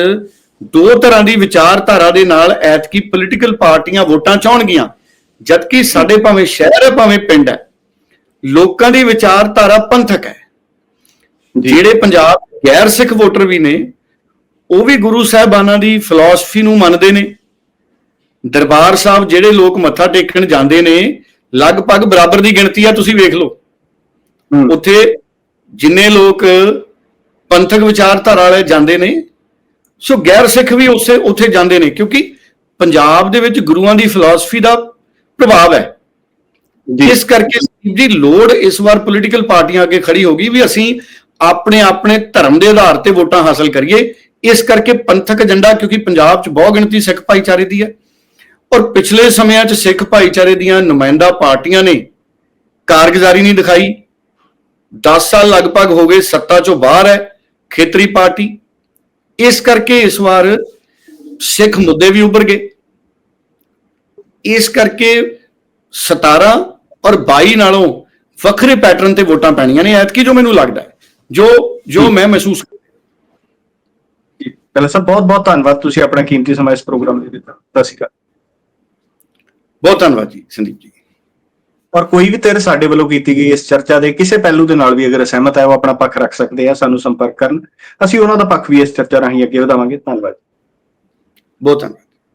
ਦੋ ਤਰ੍ਹਾਂ ਦੀ ਵਿਚਾਰਧਾਰਾ ਦੇ ਨਾਲ ਐਤਕੀ ਪੋਲੀਟੀਕਲ ਪਾਰਟੀਆਂ ਵੋਟਾਂ ਚਾਹਣਗੀਆਂ। ਜਦਕਿ ਸਾਡੇ ਭਾਵੇਂ ਸ਼ਹਿਰ ਹੈ ਭਾਵੇਂ ਪਿੰਡ ਹੈ ਲੋਕਾਂ ਦੀ ਵਿਚਾਰਧਾਰਾ ਪੰਥਕ ਹੈ। ਜਿਹੜੇ ਪੰਜਾਬ ਗੈਰ ਸਿੱਖ ਵੋਟਰ ਵੀ ਨੇ ਉਹ ਵੀ ਗੁਰੂ ਸਾਹਿਬਾਨਾਂ ਦੀ ਫਿਲਾਸਫੀ ਨੂੰ ਮੰਨਦੇ ਨੇ। ਦਰਬਾਰ ਸਾਹਿਬ ਜਿਹੜੇ ਲੋਕ ਮੱਥਾ ਟੇਕਣ ਜਾਂਦੇ ਨੇ ਲਗਭਗ ਬਰਾਬਰ ਦੀ ਗਿਣਤੀ ਆ ਤੁਸੀਂ ਵੇਖ ਲਓ। ਉੱਥੇ ਜਿੰਨੇ ਲੋਕ ਪੰਥਕ ਵਿਚਾਰਧਾਰਾ ਵਾਲੇ ਜਾਂਦੇ ਨੇ ਸੋ ਗੈਰ ਸਿੱਖ ਵੀ ਉਸੇ ਉੱਥੇ ਜਾਂਦੇ ਨੇ ਕਿਉਂਕਿ ਪੰਜਾਬ ਦੇ ਵਿੱਚ ਗੁਰੂਆਂ ਦੀ ਫਿਲਾਸਫੀ ਦਾ ਪ੍ਰਭਾਵ ਹੈ। ਇਸ ਕਰਕੇ ਦੀ ਲੋੜ ਇਸ ਵਾਰ ਪੋਲੀਟੀਕਲ ਪਾਰਟੀਆਂ ਅੱਗੇ ਖੜੀ ਹੋ ਗਈ ਵੀ ਅਸੀਂ ਆਪਣੇ ਆਪਣੇ ਧਰਮ ਦੇ ਆਧਾਰ ਤੇ ਵੋਟਾਂ ਹਾਸਲ ਕਰੀਏ। ਇਸ ਕਰਕੇ ਪੰਥਕ ਏਜੰਡਾ ਕਿਉਂਕਿ ਪੰਜਾਬ 'ਚ ਬਹੁ ਗਿਣਤੀ ਸਿੱਖ ਭਾਈਚਾਰੇ ਦੀ ਹੈ। ਔਰ ਪਿਛਲੇ ਸਮਿਆਂ 'ਚ ਸਿੱਖ ਭਾਈਚਾਰੇ ਦੀਆਂ ਨੁਮਾਇੰਦਾ ਪਾਰਟੀਆਂ ਨੇ ਕਾਰਗੁਜ਼ਾਰੀ ਨਹੀਂ ਦਿਖਾਈ। 10 ਸਾਲ ਲਗਭਗ ਹੋ ਗਏ ਸੱਤਾ 'ਚੋਂ ਬਾਹਰ ਹੈ ਖੇਤਰੀ ਪਾਰਟੀ। ਇਸ ਕਰਕੇ ਇਸ ਵਾਰ ਸਿੱਖ ਮੁੱਦੇ ਵੀ ਉੱਭਰ ਗਏ। ਇਸ ਕਰਕੇ 17 ਔਰ 22 ਨਾਲੋਂ ਵੱਖਰੇ ਪੈਟਰਨ ਤੇ ਵੋਟਾਂ ਪੈਣੀਆਂ ਨੇ ਐਤਕੀ ਜੋ ਮੈਨੂੰ ਲੱਗਦਾ ਜੋ ਜੋ ਮੈਂ ਮਹਿਸੂਸ। ਪਹਿਲਾਂ ਸਭ ਬਹੁਤ ਬਹੁਤ ਧੰਨਵਾਦ ਤੁਸੀਂ ਆਪਣਾ ਕੀਮਤੀ ਸਮਾਂ ਇਸ ਪ੍ਰੋਗਰਾਮ ਲਈ ਦਿੱਤਾ। ਸਤਿ ਸ਼੍ਰੀ ਅਕਾਲ। ਬਹੁਤ ਧੰਨਵਾਦ ਜੀ ਸੰਦੀਪ ਜੀ। ਔਰ ਕੋਈ ਵੀ ਧਿਰ ਸਾਡੇ ਵੱਲੋਂ ਕੀਤੀ ਗਈ ਇਸ ਚਰਚਾ ਦੇ ਕਿਸੇ ਪਹਿਲੂ ਦੇ ਨਾਲ ਵੀ ਅਗਰ ਸਹਿਮਤ ਹੈ ਉਹ ਆਪਣਾ ਪੱਖ ਰੱਖ ਸਕਦੇ ਆ ਸਾਨੂੰ ਸੰਪਰਕ ਕਰਨ। ਅਸੀਂ ਉਹਨਾਂ ਦਾ ਪੱਖ ਵੀ ਇਸ ਚਰਚਾ ਰਾਹੀਂ ਅੱਗੇ ਵਧਾਵਾਂਗੇ। ਧੰਨਵਾਦ ਬਹੁਤ ਧੰਨਵਾਦ।